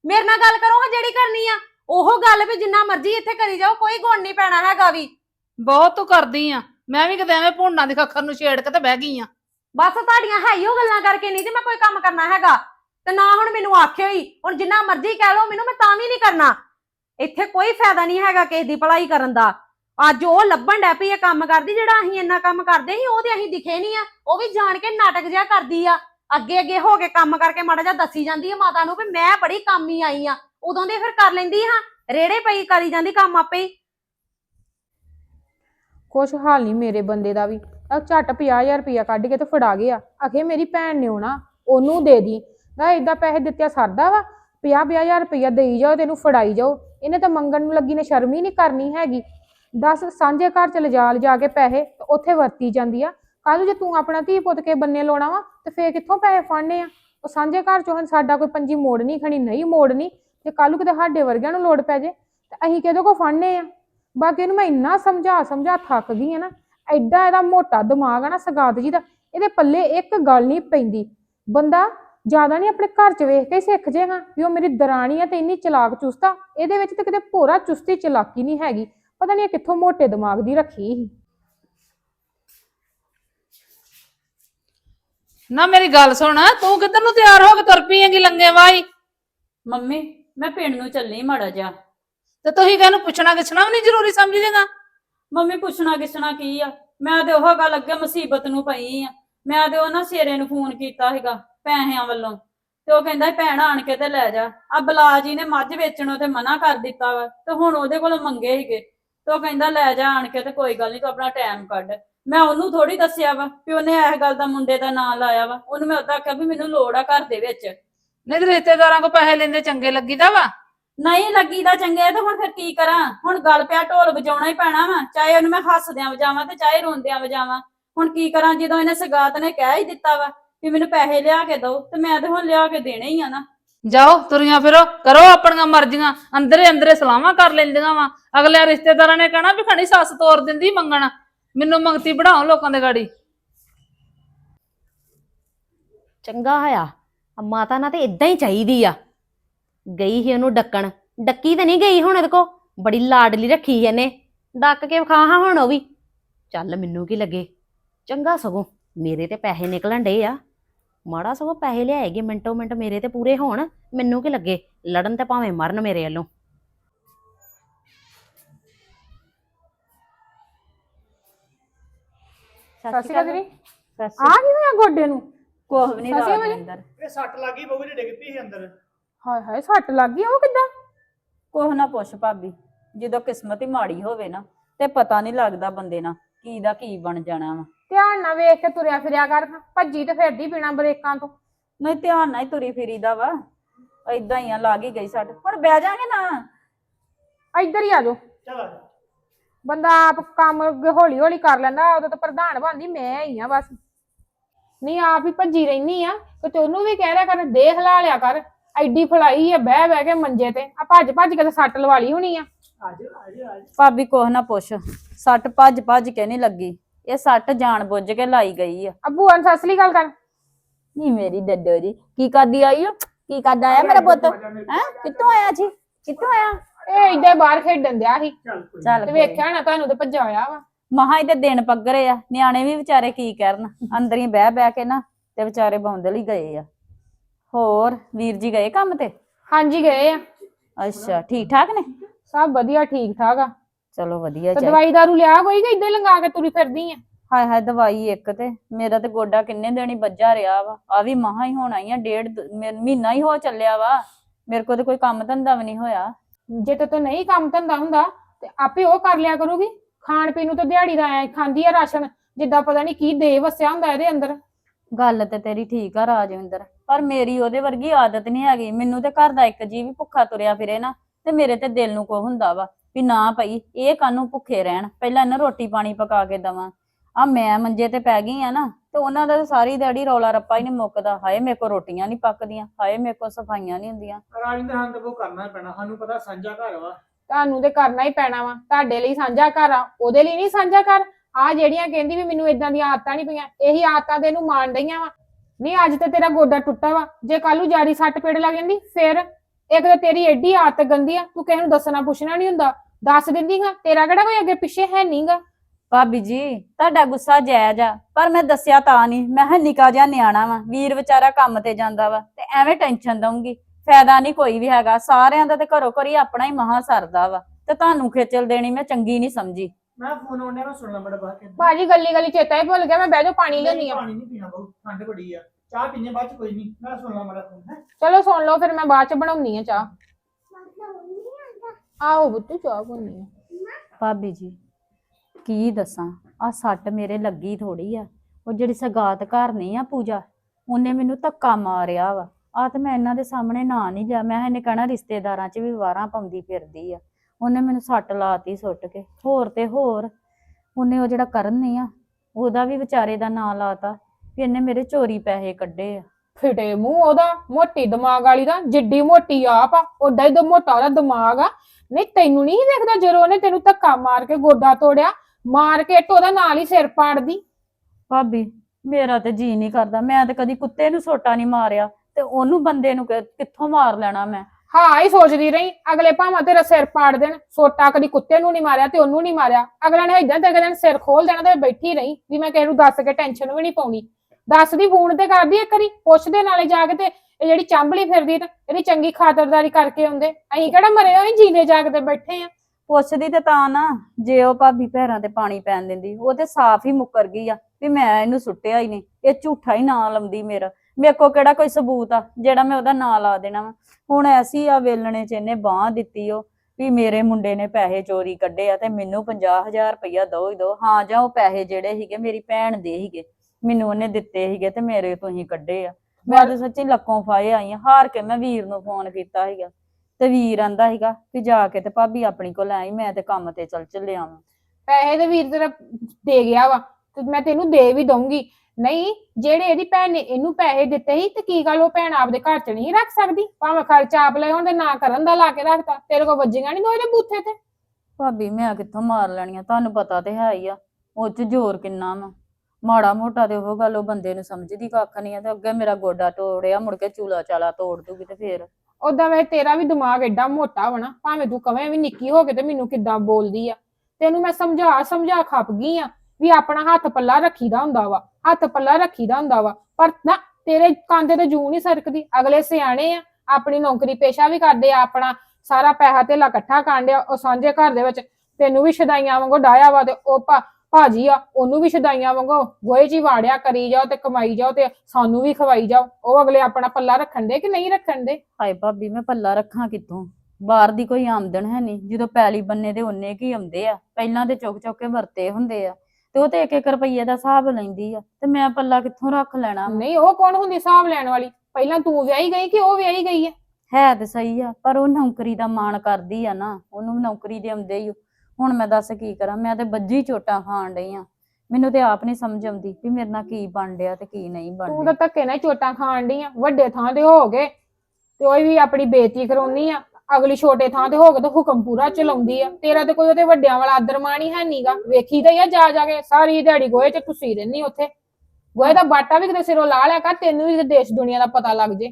Speaker 4: ਮੇਰੇ ਨਾਲ ਗੱਲ ਕਰੋ ਹਾਂ ਜਿਹੜੀ ਕਰਨੀ ਆ। ਉਹ ਗੱਲ ਵੀ ਜਿੰਨਾ ਮਰਜ਼ੀ ਇੱਥੇ ਕਰੀ ਜਾਓ ਕੋਈ ਗੁਣ ਨਹੀਂ ਪੈਣਾ ਹੈਗਾ ਵੀ।
Speaker 5: ਬਹੁਤ ਤੂੰ ਕਰਦੀ ਆ। ਮੈਂ ਵੀ ਕਿਤੇ ਐਵੇਂ ਭੁੰਡਾਂ ਦੀ ਖੱਖਰ ਨੂੰ ਛੇੜ ਕੇ ਤੇ ਬਹਿ ਗਈ ਆ।
Speaker 4: ਬਸ ਤੁਹਾਡੀਆਂ ਹੈ ਹੀ ਉਹ ਗੱਲਾਂ ਕਰਕੇ ਨਹੀਂ ਤੇ ਮੈਂ ਕੋਈ ਕੰਮ ਕਰਨਾ ਹੈਗਾ। ਤੇ ਨਾ ਹੁਣ ਮੈਨੂੰ ਆਖਿਓ ਹੀ ਹੁਣ ਜਿੰਨਾ ਮਰਜ਼ੀ ਕਹਿ ਲਓ ਮੈਨੂੰ ਮੈਂ ਤਾਂ ਵੀ ਨਹੀਂ ਕਰਨਾ। ਇੱਥੇ ਕੋਈ ਫਾਇਦਾ ਨਹੀਂ ਹੈਗਾ ਕਿਸੇ ਦੀ ਭਲਾਈ ਕਰਨ ਦਾ। ਅੱਜ ਉਹ ਲੱਭਣ ਡੈ ਪਈ ਇਹ ਕੰਮ ਕਰਦੀ, ਜਿਹੜਾ ਅਸੀਂ ਇੰਨਾ ਕੰਮ ਕਰਦੇ ਸੀ, ਉਹ ਤੇ ਅਸੀਂ ਦਿਖੇ ਨਹੀਂ ਆ। ਉਹ ਵੀ ਜਾਣ ਕੇ ਨਾਟਕ ਜਿਹਾ ਕਰਦੀ ਆ। ਅੱਗੇ ਅੱਗੇ ਹੋ ਕੇ ਕੰਮ ਕਰਕੇ ਮਾੜਾ ਜਿਹਾ ਦੱਸੀ ਜਾਂਦੀ ਆ ਮਾਤਾ ਨੂੰ ਵੀ ਮੈਂ ਬੜੀ ਕਾਮੀ ਆਈ ਆ। ਉਦੋਂ ਦੇ ਫਿਰ ਕਰ ਲੈਂਦੀ ਹਾਂ। ਰੇੜੇ ਪਈ ਕਰੀ ਜਾਂਦੀ ਕੰਮ ਆਪੇ ਹੀ।
Speaker 6: ਕੁਛ ਹਾਲ ਨਹੀਂ ਮੇਰੇ ਬੰਦੇ ਦਾ ਵੀ। ਆ ਝੱਟ 50000 ਰੁਪਇਆ ਕੱਢ ਕੇ ਤੇ ਫੜਾ ਗਿਆ। ਆਖੇ ਮੇਰੀ ਭੈਣ ਨੇ ਆਉਣਾ, ਉਹਨੂੰ ਦੇ ਦੀ। ਨਾ ਇਦਾਂ ਪੈਸੇ ਦਿੱਤਿਆ ਸਰਦਾ ਵਾ। 50 ਹਜ਼ਾਰ ਰੁਪਇਆ ਦੇਈ ਜਾਓ ਤੇ ਇਹਨੂੰ ਫੜਾਈ ਜਾਓ। ਇਹਨੇ ਤਾਂ ਮੰਗਣ ਨੂੰ ਲੱਗੀ ਨੇ, ਸ਼ਰਮ ਹੀ ਨਹੀਂ ਕਰਨੀ ਹੈਗੀ। ਦੱਸ ਸਾਂਝੇ ਘਰ ਚ ਲਿਜਾ ਲਿਜਾ ਕੇ ਪੈਸੇ ਤੇ ਉੱਥੇ ਵਰਤੀ ਜਾਂਦੀ ਆ। ਕੱਲ ਜੇ ਤੂੰ ਆਪਣਾ ਧੀ ਪੁੱਤ ਕੇ ਬੰਨੇ ਲਾਉਣਾ ਵਾ, ਤੇ ਫੇਰ ਕਿੱਥੋਂ ਪੈਸੇ ਫੜਨੇ ਆ? ਉਹ ਸਾਂਝੇ ਘਰ ਚੋਂ ਸਾਡਾ ਕੋਈ ਪੰਜੀ ਮੋੜ ਨਹੀਂ, ਖਣੀ ਨਹੀਂ ਮੋੜਨੀ ਤੇ ਕੱਲ ਨੂੰ ਕਿਤੇ ਸਾਡੇ ਵਰਗਿਆਂ ਨੂੰ ਲੋੜ ਪੈ ਜੇ, ਤੇ ਅਸੀਂ ਕਿਹਦੇ ਕੋ ਫੜਨੇ ਆ? ਬਾਕੀ ਇਹਨੂੰ ਮੈਂ ਇੰਨਾ ਸਮਝਾ ਸਮਝਾ ਥੱਕ ਗਈ ਆ ਨਾ, ਐਡਾ ਇਹਦਾ ਮੋਟਾ ਦਿਮਾਗ ਆ ਨਾ ਸਗਾਤ ਜੀ ਦਾ, ਇਹਦੇ ਪੱਲੇ ਇੱਕ ਗੱਲ ਨਹੀਂ ਪੈਂਦੀ। ਬੰਦਾ ਜ਼ਿਆਦਾ ਨਹੀਂ ਆਪਣੇ ਘਰ ਚ ਵੇਖ ਕੇ ਹੀ ਸਿੱਖ ਜੇਗਾ ਵੀ ਉਹ ਮੇਰੀ ਦਰਾਣੀ ਆ ਤੇ ਇੰਨੀ ਚਲਾਕ ਚੁਸਤਾ, ਇਹਦੇ ਵਿੱਚ ਤੇ ਕਿਤੇ ਭੋਰਾ ਚੁਸਤੀ ਚਲਾਕੀ ਨਹੀਂ ਹੈਗੀ। ਪਤਾ ਨਹੀਂ ਇਹ ਕਿੱਥੋਂ ਮੋਟੇ ਦਿਮਾਗ ਦੀ ਰੱਖੀ ਸੀ।
Speaker 5: ਨਾ ਮੇਰੀ ਗੱਲ ਸੁਣ ਤੂੰ ਕਿੱਧਰ ਨੂੰ ਤਿਆਰ ਹੋ ਕੇ ਤੁਰ ਪਈ ਹੈਗੀ ਲੰਗੇ ਵਾਈ
Speaker 2: ਮੰਮੀ ਮੈਂ ਪਿੰਡ ਨੂੰ ਚੱਲੀ ਮਾੜਾ ਜਿਹਾ।
Speaker 5: ਤੇ ਤੁਸੀਂ ਕਹਿੰਨੂੰ ਪੁੱਛਣਾ ਕਿਛਣਾ ਵੀ ਨਹੀਂ ਜ਼ਰੂਰੀ ਸਮਝਦੇਗਾ
Speaker 2: ਮੰਮੀ ਪੁੱਛਣਾ ਕਿਸਣਾ ਕੀ ਆ? ਮੈਂ ਤੇ ਉਹ ਗੱਲ ਅੱਗੇ ਮੁਸੀਬਤ ਨੂੰ ਪਈ ਆ। ਮੈਂ ਤੇ ਉਹ ਨਾ ਸੇਰੇ ਨੂੰ ਫੋਨ ਕੀਤਾ ਸੀਗਾ ਪੈਸਿਆਂ ਵੱਲੋਂ। ਤੇ ਉਹ ਕਹਿੰਦਾ ਭੈਣ ਆਣ ਕੇ ਤੇ ਲੈ ਜਾ। ਆ ਬਲਾ ਜੀ ਨੇ ਮੱਝ ਵੇਚਣੋਂ ਤੇ ਮਨਾ ਕਰ ਦਿੱਤਾ ਵਾ। ਤੇ ਹੁਣ ਉਹਦੇ ਕੋਲੋਂ ਮੰਗੇ ਸੀਗੇ। ਤੇ ਉਹ ਕਹਿੰਦਾ ਲੈ ਜਾ ਆਣ ਕੇ ਤੇ ਕੋਈ ਗੱਲ ਨਹੀਂ ਤੂੰ ਆਪਣਾ ਟਾਈਮ ਕੱਢ। ਮੈਂ ਉਹਨੂੰ ਥੋੜੀ ਦੱਸਿਆ ਵਾ ਵੀ ਉਹਨੇ ਇਸ ਗੱਲ ਦਾ ਮੁੰਡੇ ਦਾ ਨਾਂ ਲਾਇਆ ਵਾ। ਉਹਨੂੰ ਮੈਂ ਉਦਾਂ ਆਖਿਆ ਵੀ ਮੈਨੂੰ ਲੋੜ ਆ ਘਰ ਦੇ ਵਿੱਚ।
Speaker 5: ਨਹੀਂ ਤੇ ਰਿਸ਼ਤੇਦਾਰਾਂ ਕੋ ਪੈਸੇ ਲੈਂਦੇ ਚੰਗੇ ਲੱਗੀਦਾ ਵਾ?
Speaker 2: ਨਹੀਂ ਲੱਗੀਦਾ ਚੰਗੇ ਤੇ ਹੁਣ ਫਿਰ ਕੀ ਕਰਾਂ? ਹੁਣ ਗੱਲ ਪਿਆ ਢੋਲ ਵਜਾਉਣਾ ਹੀ ਪੈਣਾ ਵਾ। ਚਾਹੇ ਉਹਨੂੰ ਮੈਂ ਹੱਸਦਿਆਂ ਵਜਾਵਾਂ ਤੇ ਚਾਹੇ ਰੋਂਦਿਆਂ ਵਜਾਵਾਂ। ਹੁਣ ਕੀ ਕਰਾਂ? ਜਦੋਂ ਇਹਨੇ ਸਗਾਤ ਨੇ ਕਹਿ ਹੀ ਦਿੱਤਾ ਵਾ ਵੀ ਮੈਨੂੰ ਪੈਸੇ ਲਿਆ ਕੇ ਦਿਓ ਤੇ ਮੈਂ ਤੇ ਹੁਣ ਲਿਆ ਕੇ ਦੇਣੇ ਹੀ ਆ ਨਾ।
Speaker 5: ਜਾਓ, ਤੁਰੀਆਂ ਫਿਰੋ, ਕਰੋ ਆਪਣੀਆਂ ਮਰਜ਼ੀਆਂ, ਅੰਦਰੇ ਅੰਦਰੇ ਸਲਾਹਾਂ ਕਰ ਲੈਂਦੀਆਂ ਵਾ। ਅਗਲੇ ਰਿਸ਼ਤੇਦਾਰਾਂ ਨੇ ਕਹਿਣਾ ਵੀ ਖਣੀ ਸੱਸ ਤੋਰ ਦਿੰਦੀ ਮੰਗਣ। ਮੈਨੂੰ ਮੰਗਤੀ ਬਣਾਓ ਲੋਕਾਂ ਦੇ ਗਾੜੀ।
Speaker 4: ਚੰਗਾ ਹੋਇਆ ਆ ਮਾਤਾ ਨਾਲ ਤੇ ਇਦਾਂ ਹੀ ਚਾਹੀਦੀ ਆ। ਗਈ ਸੀ ਉਹਨੂੰ ਡੱਕਣ, ਡੱਕੀ ਤੇ ਨਹੀਂ ਗਈ ਹੁਣ ਇਹਦੇ ਕੋ ਬੜੀ ਲਾਡਲੀ ਰੱਖੀ ਇਹਨੇ। ਡੱਕ ਕੇ ਵਿਖਾ ਹਾਂ ਹੁਣ ਉਹ ਵੀ। ਚੱਲ ਮੈਨੂੰ ਕੀ ਲੱਗੇ? ਚੰਗਾ ਸਗੋਂ, ਮੇਰੇ ਤੇ ਪੈਸੇ ਨਿਕਲਣ ਡੇ ਆ। ਮਾੜਾ ਸਗੋਂ ਪੈਸੇ ਲਿਆਏਗੇ ਮਿੰਟੋ ਮਿੰਟ ਮੇਰੇ ਤੇ ਪੂਰੇ ਹੋਣ ਮੈਨੂੰ ਕੀ ਲੱਗੇ? ਲੜਨ ਤੇ ਭਾਵੇਂ ਮਰਨ ਮੇਰੇ ਵੱਲੋਂ।
Speaker 6: ਸਤਿ ਸ਼੍ਰੀ ਅਕਾਲ ਦੀਦੀ। ਆ ਕੀ ਹੋਇਆ ਗੋਡੇ ਨੂੰ?
Speaker 2: ਕੋਹ ਵੀ ਨਹੀਂ ਅੰਦਰ।
Speaker 3: ਇਹ ਸੱਟ ਲੱਗੀ ਬਹੂ ਦੀ ਡਿੱਗ ਪਈ ਸੀ ਅੰਦਰ।
Speaker 6: ਹਾਏ ਹਾਏ ਸੱਟ ਲੱਗ ਗਈ ਉਹ ਕਿੱਦਾਂ?
Speaker 2: ਕੋਹ ਨਾ ਪੁੱਛ ਭਾਬੀ ਜਦੋਂ ਕਿਸਮਤ ਹੀ ਮਾੜੀ ਹੋਵੇ ਨਾ ਤੇ ਪਤਾ ਨਹੀਂ ਲੱਗਦਾ ਬੰਦੇ ਨਾਲ ਕੀ ਦਾ ਕੀ ਬਣ ਜਾਣਾ ਵਾ।
Speaker 6: ਧਿਆਨ ਨਾਲ ਵੇਖ ਕੇ ਤੁਰਿਆ ਫਿਰਿਆ ਕਰ ਭੱਜੀ ਤੇ ਫਿਰਦੀ ਬਿਨਾ ਬ੍ਰੇਕਾਂ ਤੋਂ।
Speaker 2: ਨਹੀਂ ਧਿਆਨ ਨਾਲ ਹੀ ਤੁਰੀ ਫਿਰੀਦਾ ਵਾ। ਏਦਾਂ ਹੀ ਆ ਲੱਗ ਹੀ ਗਈ ਸੱਟ। ਹੁਣ ਬਹਿ ਜਾਾਂਗੇ ਨਾ?
Speaker 6: ਇੱਧਰ ਹੀ ਆ ਜਾਓ।
Speaker 3: ਚਲ
Speaker 6: ਬੰਦਾ ਆਪ ਕੰਮ ਹੌਲੀ ਹੌਲੀ ਕਰ ਲੈਂਦਾ ਉਦੋਂ ਤਾਂ ਪ੍ਰਧਾਨ ਬਣਦੀ ਮੈਂ ਹੀ ਆ ਬਸ। ਨਹੀਂ ਆਪ ਹੀ ਭੱਜੀ ਰਹਿਨੀ ਆ। ਤੇ ਤੈਨੂੰ ਵੀ ਕਹਿ ਰਿਆ ਕਰ ਦੇਖ ਲਾ ਲਿਆ ਕਰ। ਐਡੀ ਫਲਾਈ ਆ ਬਹਿ ਬਹਿ ਕੇ ਮੰਜੇ ਤੇ। ਆ ਭੱਜ ਭੱਜ ਕੇ ਤੇ ਸੱਟ ਲਵਾ ਲਈ ਹੋਣੀ ਆ।
Speaker 3: ਅੱਜ ਅੱਜ ਅੱਜ
Speaker 2: ਭਾਬੀ ਕੋਹ ਨਾ ਪੁੱਛ। ਸੱਟ ਭੱਜ ਭੱਜ ਕੇ ਨਹੀਂ ਲੱਗੀ। ਇਹ ਸੱਟ ਜਾਣ ਬੁੱਝ ਕੇ ਲਾਈ ਗਈ ਆ।
Speaker 6: ਅੱਬੂ ਅਨ ਸਸਲੀ ਗੱਲ ਕਰ।
Speaker 2: ਨਹੀਂ ਮੇਰੀ ਡੱਡੋ ਜੀ ਕੀ ਕਰਦੀ ਆਈ ਹੋ ਕੀ ਕਰਦਾ ਆਇਆ ਮੇਰਾ ਪੁੱਤ? ਹੈ? ਕਿੱਥੋਂ ਆਇਆ ਜੀ? ਕਿੱਥੋਂ ਆਇਆ?
Speaker 6: ਇਹ ਇੱਦਾਂ ਬਾਹਰ ਖੇਡਣ ਦਿਆ ਸੀ।
Speaker 3: ਚੱਲ
Speaker 6: ਤੇ ਵੇਖਿਆ ਨਾ ਤੁਹਾਨੂੰ ਤੇ ਭੱਜਾ ਹੋਇਆ ਵਾ।
Speaker 2: ਮਹਾ ਇਹਦੇ ਦਿਨ ਪੱਗਰੇ ਆ। ਨਿਆਣੇ ਵੀ ਵਿਚਾਰੇ ਕੀ ਕਰਨ? ਅੰਦਰ ਹੀ ਬਹਿ ਬਹਿ ਕੇ ਨਾ ਤੇ ਵਿਚਾਰੇ ਬੌਂਦਲ ਹੀ ਗਏ ਆ। ਹੋਰ ਵੀਰ ਜੀ ਗਏ ਕੰਮ ਤੇ?
Speaker 6: ਹਾਂਜੀ ਗਏ ਆ।
Speaker 2: ਅੱਛਾ ਠੀਕ ਠਾਕ ਨੇ?
Speaker 6: ਸਭ ਵਧੀਆ ਠੀਕ ਠਾਕ ਆ।
Speaker 2: ਚਲੋ ਵਧੀਆ
Speaker 6: ਤੇ
Speaker 2: ਚਾਹੀਦਾ
Speaker 6: ਦਵਾਈ ਦਾਰੂ ਲਿਆ ਕੋਈ ਕਿ ਇੱਦਾਂ ਹੀ ਲੰਗਾ ਕੇ ਤੁਰੀ ਫਿਰਦੀ ਆ?
Speaker 2: ਹਾਏ ਹਾਏ ਦਵਾਈ ਇੱਕ ਤੇ। ਮੇਰਾ ਤੇ ਗੋਡਾ ਕਿੰਨੇ ਦਿਨ ਹੀ ਵੱਜਾ ਰਿਹਾ ਵਾ। ਆ ਵੀ ਮਹਾ ਹੀ ਹੋਣਾ ਹੀ ਆ ਡੇਢ ਦ- ਮੇ- ਮਹੀਨਾ ਹੀ ਹੋ ਚੱਲਿਆ ਵਾ। ਮੇਰੇ ਕੋਲ ਤੇ ਕੋਈ ਕੰਮ ਧੰਦਾ ਵੀ ਨਹੀਂ ਹੋਇਆ।
Speaker 6: ਜੇ ਤੇ ਤੂੰ ਨਹੀਂ ਕੰਮ ਧੰਦਾ ਹੁੰਦਾ ਤੇ ਆਪੇ ਉਹ ਕਰ ਲਿਆ ਕਰੂਗੀ। ਖਾਣ ਪੀਣ ਨੂੰ ਤਾਂ ਦਿਹਾੜੀ ਦਾ ਐ ਖਾਂਦੀ ਆ ਰਾਸ਼ਨ ਜਿੱਦਾਂ ਪਤਾ ਨਹੀਂ ਕੀ ਦੇ ਵਸਿਆ ਹੁੰਦਾ ਇਹਦੇ ਅੰਦਰ।
Speaker 2: ਗੱਲ ਤੇ ਤੇਰੀ ਠੀਕ ਆ ਰਾਜਵਿੰਦਰ ਪਰ ਮੇਰੀ ਉਹਦੇ ਵਰਗੀ ਆਦਤ ਨਹੀਂ ਹੈਗੀ। ਮੈਨੂੰ ਤੇ ਘਰ ਦਾ ਇੱਕ ਜੀ ਵੀ ਭੁੱਖਾ ਤੁਰਿਆ ਫਿਰੇ ਨਾ ਤੇ ਮੇਰੇ ਤੇ ਦਿਲ ਨੂੰ ਕੋ ਹੁੰਦਾ ਵਾ। ਵੀ ਨਾ ਭਈ ਇਹ ਕਾਨੂੰ ਭੁੱਖੇ ਰਹਿਣ? ਪਹਿਲਾਂ ਇਹਨਾਂ ਰੋਟੀ ਪਾਣੀ ਪਕਾ ਕੇ ਦਵਾਂ। ਆ ਮੈਂ ਮੰਜੇ ਤੇ ਪੈ ਗਈ ਆ ਨਾ ਤੇ ਉਹਨਾਂ ਦਾ ਤਾਂ ਸਾਰੀ ਦਿਹਾੜੀ ਰੌਲਾ ਰੱਪਾ ਹੀ ਨਹੀਂ ਮੁੱਕਦਾ। ਹਾਏ ਮੇਰੇ ਕੋ ਰੋਟੀਆਂ ਨਹੀਂ ਪੱਕਦੀਆਂ ਹਾਏ ਮੇਰੇ ਕੋ ਸਫਾਈਆਂ ਨਹੀਂ ਹੁੰਦੀਆਂ।
Speaker 3: ਰਾਜਿੰਦਰ ਹਾਂ ਤਾਂ ਉਹ ਕਰਨਾ ਹੀ ਪੈਣਾ। ਸਾਨੂੰ ਪਤਾ ਸਾਂਝਾ ਘਰ ਵਾ।
Speaker 6: ਤੁਹਾਨੂੰ ਤੇ ਕਰਨਾ ਹੀ ਪੈਣਾ ਵਾ। ਤੁਹਾਡੇ ਲਈ ਸਾਂਝਾ ਘਰ ਆ ਉਹਦੇ ਲਈ ਨਹੀਂ ਸਾਂਝਾ ਘਰ? ਆ ਜਿਹੜੀਆਂ ਕਹਿੰਦੀ ਵੀ ਮੈਨੂੰ ਇਦਾਂ ਦੀਆਂ ਆਦਤਾਂ ਨਹੀਂ ਪਈਆਂ ਇਹੀ ਆਦਤਾਂ ਦੇ ਇਹਨੂੰ ਮਾਣ ਡਈਆਂ ਵਾ। ਨਹੀਂ ਅੱਜ ਤੇ ਤੇਰਾ ਗੋਡਾ ਟੁੱਟਾ ਵਾ। ਜੇ ਕੱਲੂ ਜਾਰੀ ਸੱਟ ਪੇੜ ਲੱਗ ਜਾਂਦੀ ਫਿਰ ਇੱਕ ਤਾਂ ਤੇਰੀ ਐਡੀ ਆਦਤ ਗੰਦੀ ਆ ਤੂੰ ਕਿਸੇ ਨੂੰ ਦੱਸਣਾ ਪੁੱਛਣਾ ਨਹੀਂ ਹੁੰਦਾ। ਦੱਸ ਦਿੰਦੀ ਹਾਂ ਤੇਰਾ ਕਿਹੜਾ ਕੋਈ ਅੱਗੇ ਪਿੱਛੇ ਹੈ ਨਹੀਂਗਾ
Speaker 2: ਭਾਬੀ ਜੀ ਤੁਹਾਡਾ ਗੁੱਸਾ ਜਾਇਜ਼ ਆ ਪਰ ਮੈਂ ਦੱਸਿਆ ਤਾਂ ਨਹੀਂ। ਮੈਂ ਕਿਹਾ ਨਿਕਾ ਜਿਹਾ ਨਿਆਣਾ ਵਾ ਵੀਰ ਵਿਚਾਰਾ ਕੰਮ ਤੇ ਜਾਂਦਾ ਵਾ ਤੇ ਐਵੇਂ ਟੈਨਸ਼ਨ ਦਊਂਗੀ। ਫਾਇਦਾ ਨਹੀਂ ਕੋਈ ਵੀ ਹੈਗਾ ਸਾਰਿਆਂ ਦਾ ਤੇ ਘਰੋ ਘਰੀ ਆਪਣਾ ਹੀ ਮਹਾ ਸਰਦਾ ਵਾ ਤੇ ਤੁਹਾਨੂੰ ਖੇਚਲ ਦੇਣੀ ਮੈਂ ਚੰਗੀ ਨਹੀਂ ਸਮਝੀ।
Speaker 3: ਮੈਂ ਫੋਨ ਆਉਂਦਾ ਮੈਂ ਸੁਣਨਾ ਬੜਾ ਬਾਅਦ ਚ।
Speaker 6: ਭਾਜੀ ਗੱਲੀ ਗੱਲੀ ਚੇਤਾ ਹੀ ਭੁੱਲ ਗਿਆ ਮੈਂ ਬਹਿ ਜਾ ਪਾਣੀ ਲਿਆਉਣੀ ਆ।
Speaker 3: ਪਾਣੀ ਨਹੀਂ ਪੀਣਾ ਬਹੁ ਠੰਡ ਬੜੀ ਆ। ਚਾਹ ਪੀਣੇ ਬਾਅਦ ਚ ਕੋਈ ਨਹੀਂ ਮੈਂ ਸੁਣਨਾ ਬੜਾ ਫੋਨ ਹੈ।
Speaker 6: ਚਲੋ ਸੁਣ ਲਓ ਫਿਰ ਮੈਂ ਬਾਅਦ ਚ ਬਣਾਉਣੀ ਆ ਚਾਹ। ਆਓ ਬੁੱਤੂ ਚਾਹ ਬਣਨੀ ਆ।
Speaker 2: ਭਾਬੀ ਜੀ ਕੀ ਦੱਸਾਂ? ਆ ਸੱਟ ਮੇਰੇ ਲੱਗੀ ਥੋੜੀ ਆ। ਉਹ ਜਿਹੜੀ ਸਗਾਤ ਘਰ ਨਹੀਂ ਆ ਪੂਜਾ ਉਹਨੇ ਮੈਨੂੰ ਧੱਕਾ ਮਾਰਿਆ ਵਾ। ਆ ਤੇ ਮੈਂ ਇਹਨਾਂ ਦੇ ਸਾਹਮਣੇ ਨਾ ਨਹੀਂ ਲਿਆ ਮੈਂ ਇਹਨੇ ਕਹਿਣਾ ਰਿਸ਼ਤੇਦਾਰਾਂ 'ਚ ਵੀ ਵਾਰਾਂ ਪਾਉਂਦੀ ਫਿਰਦੀ ਆ। ਉਹਨੇ ਮੈਨੂੰ ਸੱਟ ਲਾਤੀ ਸੁੱਟ ਕੇ। ਹੋਰ ਤੇ ਹੋਰ ਉਹਨੇ ਉਹ ਜਿਹੜਾ ਕਰਨ ਨਹੀਂ ਆ ਉਹਦਾ ਵੀ ਵਿਚਾਰੇ ਦਾ ਨਾਂ ਲਾਤਾ ਵੀ ਇਹਨੇ ਮੇਰੇ ਚੋਰੀ ਪੈਸੇ ਕੱਢੇ ਆ।
Speaker 6: ਫਿਟੇ ਮੂੰਹ ਉਹਦਾ ਮੋਟੀ ਦਿਮਾਗ ਵਾਲੀ ਦਾ ਜਿੱਡੀ ਮੋਟੀ ਆਪ ਆ ਓਡਾ ਹੀ ਦੋ ਮੋਟਾ ਉਹਦਾ ਦਿਮਾਗ ਆ। ਨਹੀਂ ਤੈਨੂੰ ਨਹੀਂ ਦੇਖਦਾ ਜਦੋਂ ਉਹਨੇ ਤੈਨੂੰ ਧੱਕਾ ਮਾਰ ਕੇ ਗੋਡਾ ਤੋੜਿਆ ਮਾਰ ਕੇ ਇੱਟ ਉਹਦਾ ਨਾਲ ਹੀ ਸਿਰ ਪਾੜਦੀ?
Speaker 2: ਭਾਬੀ ਮੇਰਾ ਤੇ ਜੀ ਨਹੀਂ ਕਰਦਾ। ਮੈਂ ਤੇ ਕਦੀ ਕੁੱਤੇ ਨੂੰ ਸੋਟਾ ਨਹੀਂ ਮਾਰਿਆ ਤੇ ਉਹਨੂੰ ਬੰਦੇ ਨੂੰ ਕਿ- ਕਿੱਥੋਂ ਮਾਰ ਲੈਣਾ ਮੈਂ?
Speaker 6: ਹਾਂ ਹੀ ਸੋਚਦੀ ਰਹੀ। ਅਗਲੇ ਭਾਵੇਂ ਤੇਰਾ ਸਿਰ ਪਾੜ ਦੇਣ। ਸੋਟਾ ਕਦੀ ਕੁੱਤੇ ਨੂੰ ਨਹੀਂ ਮਾਰਿਆ ਤੇ ਉਹਨੂੰ ਨਹੀਂ ਮਾਰਿਆ। ਅਗਲਾ ਨੇ ਇਦਾਂ ਤੇ ਦਿਨ ਸਿਰ ਖੋਲ ਦੇਣਾ ਤੇ ਬੈਠੀ ਰਹੀ ਵੀ ਮੈਂ ਕਿਸੇ ਨੂੰ ਦੱਸ ਕੇ ਟੈਨਸ਼ਨ ਵੀ ਨਹੀਂ ਪਾਉਣੀ। ਦੱਸਦੀ ਫੋਨ ਤੇ ਕਰਦੀ ਇੱਕ ਵਾਰੀ ਪੁੱਛਦੇ ਨਾਲੇ ਜਾ ਕੇ ਤੇ ਇਹ ਜਿਹੜੀ ਚਾਂਬਲੀ ਫਿਰਦੀ ਤੇ ਇਹਦੀ ਚੰਗੀ ਖਾਤਰਦਾਰੀ ਕਰਕੇ ਆਉਂਦੇ। ਅਸੀਂ ਕਿਹੜਾ ਮਰੇ ਹੋਏ ਜੀਂਦੇ ਜਾਗਦੇ ਬੈਠੇ ਆ।
Speaker 2: ਪੁੱਛਦੀ ਤੇ ਤਾਂ ਨਾ, ਜੇ ਉਹ ਭਾਬੀ ਪੈਰਾਂ ਤੇ ਪਾਣੀ ਪੈਣ ਦਿੰਦੀ, ਉਹ ਤੇ ਸਾਫ਼ ਹੀ ਮੁੱਕਰ ਗਈ ਆ ਵੀ ਮੈਂ ਇਹਨੂੰ ਸੁੱਟਿਆ ਹੀ ਨਹੀਂ, ਇਹ ਝੂਠਾ ਹੀ ਨਾਂ ਲਾਉਂਦੀ ਮੇਰਾ। ਮੇਰੇ ਕੋ ਕਿਹੜਾ ਕੋਈ ਸਬੂਤ ਆ, ਜਿਹੜਾ ਮੈਂ ਉਹਦਾ ਨਾਂ ਲਾ ਦੇਣਾ ਵਾ। ਹੁਣ ਐਸੀ ਆ ਵੇਲਣੇ ਚ ਇਹਨੇ ਬਾਹ ਦਿੱਤੀ ਉਹ, ਵੀ ਮੇਰੇ ਮੁੰਡੇ ਨੇ ਪੈਸੇ ਚੋਰੀ ਕੱਢੇ ਆ ਤੇ ਮੈਨੂੰ 50000 ਰੁਪਇਆ ਦੋ ਹੀ ਦੋ। ਹਾਂ, ਜਾਂ ਉਹ ਪੈਸੇ ਜਿਹੜੇ ਸੀਗੇ, ਮੇਰੀ ਭੈਣ ਦੇ ਸੀਗੇ, ਮੈਨੂੰ ਉਹਨੇ ਦਿੱਤੇ ਸੀਗੇ ਤੇ ਮੇਰੇ ਤੋਂ ਹੀ ਕੱਢੇ ਆ। ਮੈਂ ਤਾਂ ਸੱਚੀ ਲੱਕੋਂ ਫਾਏ ਆਈ ਆ। ਹਾਰ ਕੇ ਮੈਂ ਵੀਰ ਨੂੰ ਫੋਨ ਕੀਤਾ ਸੀਗਾ। ਤੇ ਵੀਰ ਆਂਦਾ ਸੀਗਾ ਵੀ ਜਾ ਕੇ ਤੇ ਭਾਬੀ ਆਪਣੀ ਕੋਲ ਆਈ ਮੈਂ ਤੇ ਕੰਮ ਤੇ ਚੱਲ ਚੱਲਿਆ ਵਾਂ।
Speaker 6: ਪੈਸੇ ਤੇ ਵੀਰ ਤੇਰਾ ਦੇ ਗਿਆ ਵਾ ਤੇ ਮੈਂ ਤੈਨੂੰ ਦੇ ਵੀ ਦਊਂਗੀ। ਨਹੀਂ ਜਿਹੜੇ ਇਹਦੀ ਭੈਣ ਨੇ ਇਹਨੂੰ ਪੈਸੇ ਦਿੱਤੇ ਸੀ ਤੇ ਕੀ ਗੱਲ ਉਹ ਭੈਣ ਆਪਦੇ ਘਰ ਚ ਨਹੀਂ ਰੱਖ ਸਕਦੀ? ਭਾਵੇਂ ਖਰਚਾ ਆਪ ਲੈ ਉਹਦੇ ਨਾ ਕਰਨ ਦਾ ਲਾ ਕੇ ਰੱਖਤਾ ਤੇਰੇ ਕੋਲ ਵੱਜੀਆਂ ਨਹੀਂ ਦੋਏ ਦੇ ਬੂਥੇ ਤੇ।
Speaker 2: ਭਾਬੀ ਮੈਂ ਕਿੱਥੋਂ ਮਾਰ ਲੈਣੀਆਂ? ਤੁਹਾਨੂੰ ਪਤਾ ਤੇ ਹੈ ਹੀ ਆ ਉਹ ਚ ਜ਼ੋਰ ਕਿੰਨਾ ਵਾ। ਮਾੜਾ ਮੋਟਾ ਤੇ ਉਹ ਗੱਲ ਉਹ ਬੰਦੇ ਨੂੰ ਸਮਝਦੀ ਕੱਖ ਨਹੀਂ ਆ ਤੇ ਅੱਗੇ ਮੇਰਾ ਗੋਡਾ ਤੋੜਿਆ, ਮੁੜ ਕੇ ਚੂਲਾ ਚਾਲਾ ਤੋੜ ਦੂਗੀ ਤੇ ਫੇਰ।
Speaker 6: ਉਦਾਂ ਵੇ ਤੇਰਾ ਵੀ ਦਿਮਾਗ ਐਡਾ ਮੋਟਾ ਵਾ ਨਾ, ਭਾਵੇਂ ਤੂੰ ਕਵੇਂ ਵੀ ਨਿੱਕੀ ਹੋ ਕੇ ਤੇ ਮੈਨੂੰ ਕਿੱਦਾਂ ਬੋਲਦੀ ਆ। ਤੈਨੂੰ ਮੈਂ ਸਮਝਾ ਸਮਝਾ ਖੱਪ ਗਈ ਆ ਵੀ ਆਪਣਾ ਹੱਥ ਪੱਲਾ ਰੱਖੀਦਾ ਹੁੰਦਾ ਵਾ, ਹੱਥ ਪੱਲਾ ਰੱਖੀਦਾ ਹੁੰਦਾ ਵਾ, ਪਰ ਨਾ ਤੇਰੇ ਕਾਂਦੇ ਤੇ ਜੂ ਨਹੀਂ ਸਰਕਦੀ, ਅਗਲੇ ਸਿਆਣੇ ਆ, ਆਪਣੀ ਨੌਕਰੀ ਪੇਸ਼ਾ ਵੀ ਕਰਦੇ ਆ, ਆਪਣਾ ਸਾਰਾ ਪੈਸਾ ਧੇਲਾ ਇਕੱਠਾ ਕਰਨ ਡਿਆ, ਉਹ ਸਾਂਝੇ ਘਰ ਦੇ ਵਿੱਚ ਤੈਨੂੰ ਵੀ ਸ਼ਦਾਈਆਂ ਵਾਂਗੂ ਡਾਇਆ ਵਾ ਤੇ ਉਹ ਭਾ ਭਾਜੀ ਆ ਉਹਨੂੰ ਵੀ ਸ਼ਦਾਈਆਂ ਵਾਂਗੂ ਗੋਏ ਜੀ ਵਾੜਿਆ ਕਰੀ ਜਾਓ ਤੇ ਕਮਾਈ ਜਾਓ ਤੇ ਸਾਨੂੰ ਵੀ ਖਵਾਈ ਜਾਓ। ਉਹ ਅਗਲੇ ਆਪਣਾ ਪੱਲਾ ਰੱਖਣ ਦੇ ਕਿ ਨਹੀਂ ਰੱਖਣ ਦੇ?
Speaker 2: ਹਾਏ ਭਾਬੀ ਮੈਂ ਪੱਲਾ ਰੱਖਾਂ ਕਿੱਥੋਂ? ਬਾਹਰ ਦੀ ਕੋਈ ਆਮਦਨ ਹੈ ਨਹੀਂ। ਜਦੋਂ ਪੈਲੀ ਬੰਨੇ ਦੇ ਉਹਨੇ ਕੀ ਆਉਂਦੇ ਆ? ਪਹਿਲਾਂ ਤੇ ਚੁੱਕ ਚੁੱਕ ਕੇ ਵਰਤੇ ਹੁੰਦੇ ਆ। ਤੇ ਉਹ ਤੇ 1-1 ਰੁਪਈਏ ਦਾ ਹਿਸਾਬ ਲੈਂਦੀ ਆ। ਤੇ ਮੈਂ ਪੱਲਾ ਕਿੱਥੋਂ ਰੱਖ ਲੈਣਾ?
Speaker 6: ਨਹੀਂ ਉਹ ਕੌਣ ਹੁੰਦੀ ਹਿਸਾਬ ਲੈਣ ਵਾਲੀ? ਪਹਿਲਾਂ ਤੂੰ ਵਿਆਹੀ ਗਈ ਕਿ ਉਹ ਵਿਆਹੀ ਗਈ ਹੈ
Speaker 2: ਹੈ ਤੇ ਸਹੀ ਆ ਪਰ ਉਹ ਨੌਕਰੀ ਦਾ ਮਾਣ ਕਰਦੀ ਆ ਨਾ। ਉਹਨੂੰ ਨੌਕਰੀ ਦੇ ਆਉਂਦੇ ਹੀ ਹੁਣ ਮੈਂ ਦੱਸ ਕੀ ਕਰਾਂ? ਮੈਂ ਤੇ ਬੱਜੀ ਚੋਟਾਂ ਖਾਣ ਡਈ ਆ। ਮੈਨੂੰ ਤੇ ਆਪ ਨਹੀਂ ਸਮਝ ਆਉਂਦੀ ਵੀ ਮੇਰੇ ਨਾਲ ਕੀ ਬਣ ਡਿਆ ਤੇ ਕੀ ਨਹੀਂ ਬਣ
Speaker 6: ਤੂੰ ਤਾਂ ਧੱਕੇ ਨਾਲ ਹੀ ਚੋਟਾਂ ਖਾਣ ਡਈ ਆ। ਵੱਡੇ ਥਾਂ ਤੇ ਹੋ ਗਏ ਤੇ ਉਹ ਵੀ ਆਪਣੀ ਬੇਇੱਜ਼ਤੀ ਕਰਾਉਣੀ ਆ। ਅਗਲੀ ਛੋਟੇ ਥਾਂ ਤੇ ਹੋ ਕੇ ਤਾਂ ਹੁਕਮ ਪੂਰਾ ਚਲਾਉਂਦੀ ਆ। ਤੇਰਾ ਤੇ ਕੋਈ ਉਹਦੇ ਵੱਡਿਆਂ ਵਾਲਾ ਆਦਰ ਮਾਣ ਹੀ ਹੈ ਨਹੀਂਗਾ ਵੇਖੀ ਤਾਂ ਹੀ ਆ ਜਾ ਜਾ ਕੇ। ਸਾਰੀ ਦਿਹਾੜੀ ਗੋਏ ਚ ਤੁਸੀਂ ਰਹਿਨੀ ਉੱਥੇ। ਗੋਏ ਦਾ ਬਾਟਾ ਵੀ ਕਿਤੇ ਸਿਰੋਂ ਲਾ ਲਿਆ ਕਰ ਤੈਨੂੰ ਵੀ ਦੇਸ਼ ਦੁਨੀਆ ਦਾ ਪਤਾ ਲੱਗ ਜੇ।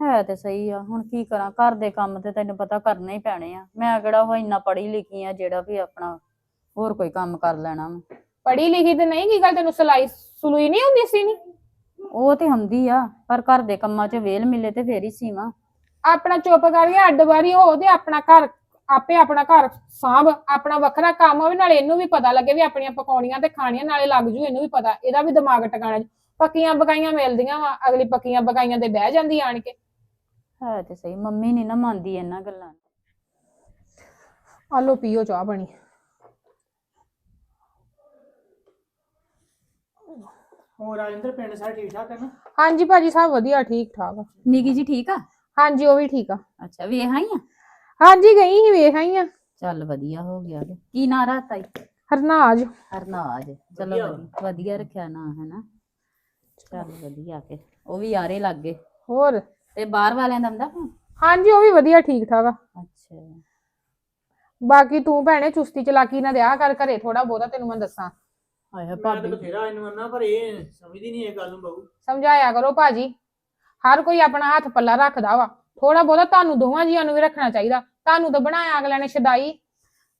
Speaker 2: ਹੈ ਤੇ ਸਹੀ ਆ ਹੁਣ ਕੀ ਕਰਾਂ? ਘਰ ਦੇ ਕੰਮ ਤੇ ਤੈਨੂੰ ਪਤਾ ਕਰਨੇ ਹੀ ਪੈਣੇ ਆ। ਮੈਂ ਕਿਹੜਾ ਉਹ ਇੰਨਾ ਪੜ੍ਹੀ ਲਿਖੀ ਆ ਜਿਹੜਾ ਵੀ ਆਪਣਾ ਹੋਰ ਕੋਈ ਕੰਮ ਕਰ ਲੈਣਾ ਵਾ।
Speaker 6: ਪੜ੍ਹੀ ਲਿਖੀ ਤੇ ਨਹੀਂ ਕੀ ਗੱਲ ਤੈਨੂੰ ਸਲਾਈ ਸਲੂਈ ਨਹੀਂ ਹੁੰਦੀ ਸੀ ਨੀ?
Speaker 2: ਉਹ ਤੇ ਹੁੰਦੀ ਆ ਪਰ ਘਰ ਦੇ ਕੰਮਾਂ 'ਚ ਵੇਲ ਮਿਲੇ ਤੇ ਫੇਰ ਹੀ ਸੀਵਾਂ।
Speaker 6: ਆਪਣਾ ਚੁੱਪ ਕਰਕੇ ਅੱਡ ਵਾਰੀ ਹੋ ਤੇ ਆਪਣਾ ਘਰ ਆਪੇ ਆਪਣਾ ਘਰ ਸਾਂਭ ਆਪਣਾ ਵੱਖਰਾ ਕੰਮ ਹੋਵੇ ਨਾਲੇ ਇਹਨੂੰ ਵੀ ਪਤਾ ਲੱਗੇ ਵੀ ਆਪਣੀਆਂ ਪਕਾਉਣੀਆਂ ਤੇ ਖਾਣੀਆਂ ਨਾਲੇ ਲੱਗ ਜੂ ਇਹਨੂੰ ਵੀ ਪਤਾ। ਇਹਦਾ ਵੀ ਦਿਮਾਗ ਟਿਕਾਣਾ ਪੱਕੀਆਂ ਬਕਾਈਆਂ ਮਿਲਦੀਆਂ ਵਾ ਅਗਲੀ ਪੱਕੀਆਂ ਬਕਾਈਆਂ ਤੇ ਬਹਿ ਜਾਂਦੀ ਆਣ ਕੇ।
Speaker 2: ਹੈ ਤੇ ਸਹੀ ਮੰਮੀ ਨਹੀਂ ਨਾ ਮੰਨਦੀ ਇਹਨਾਂ ਗੱਲਾਂ ਨੂੰ।
Speaker 6: ਆ ਲੋ ਪੀਓ ਚਾਹ ਬਣੀ
Speaker 3: ਹੋਰ ਰਾਜਿੰਦਰ ਪਿੰਡ ਸਾਰੇ ਠੀਕ ਠਾਕ ਹੈ ਨਾ?
Speaker 6: ਹਾਂਜੀ ਭਾਜੀ ਸਭ ਵਧੀਆ ਠੀਕ ਠਾਕ ਆ।
Speaker 2: ਨਿੱਕੀ ਜੀ ਠੀਕ ਆ?
Speaker 6: ਹਾਂਜੀ ਉਹ ਵੀ ਠੀਕ ਆ।
Speaker 2: ਅੱਛਾ ਵੇਖ ਆਈ ਆ?
Speaker 6: ਹਾਂਜੀ ਗਈ ਸੀ ਵੇਖ ਆਈ ਆ।
Speaker 2: ਚੱਲ ਵਧੀਆ ਹੋ ਗਿਆ ਤੇ। ਕੀ ਨਾਂ ਰਾਤਾ ਈ
Speaker 6: ਹਰਨਾਜ।
Speaker 2: ਹਰਨਾਜ ਚਲੋ
Speaker 3: ਵਧੀਆ।
Speaker 2: ਵਧੀਆ ਵਧੀਆ ਰੱਖਿਆ ਨਾਂ ਹੈ ਨਾ? ਚੱਲ ਵਧੀਆ ਕੇ ਉਹ ਵੀ ਯਾਰੇ ਲੱਗ ਗਏ।
Speaker 6: ਹੋਰ?
Speaker 2: ਤੇ ਬਾਹਰ ਵਾਲਿਆਂ ਦਾ ਹੁੰਦਾ ਫੋਨ?
Speaker 6: ਹਾਂਜੀ ਉਹ ਵੀ ਵਧੀਆ ਠੀਕ ਠਾਕ ਆ।
Speaker 2: ਅੱਛਾ।
Speaker 6: ਬਾਕੀ ਤੂੰ ਭੈਣੇ ਚੁਸਤੀ ਚਲਾਕੀ ਨਾ ਦਿਆ ਕਰ ਘਰੇ ਥੋੜਾ ਬਹੁਤਾ ਤੈਨੂੰ ਮੈਂ ਦੱਸਾਂ।
Speaker 3: ਮੈਂ ਤਾਂ
Speaker 2: ਭਾਬੀ
Speaker 3: ਬਥੇਰਾ ਇਹਨੂੰ ਮੰਨਣਾ ਪਰ ਇਹ ਸਮਝਦੀ ਨਹੀਂ ਇਹ ਗੱਲ ਨੂੰ ਬਹੂ।
Speaker 6: ਸਮਝਾਇਆ ਕਰੋ ਭਾਜੀ। ਹਰ ਕੋਈ ਆਪਣਾ ਹੱਥ ਪੱਲਾ ਰੱਖਦਾ ਵਾ। ਥੋੜਾ ਬਹੁਤਾ ਤੁਹਾਨੂੰ ਦੋਵਾਂ ਜੀਆਂ ਨੂੰ ਵੀ ਰੱਖਣਾ ਚਾਹੀਦਾ। ਤੁਹਾਨੂੰ ਤਾਂ ਬਣਾਇਆ ਅਗਲਿਆਂ ਨੇ ਛਦਾਈ।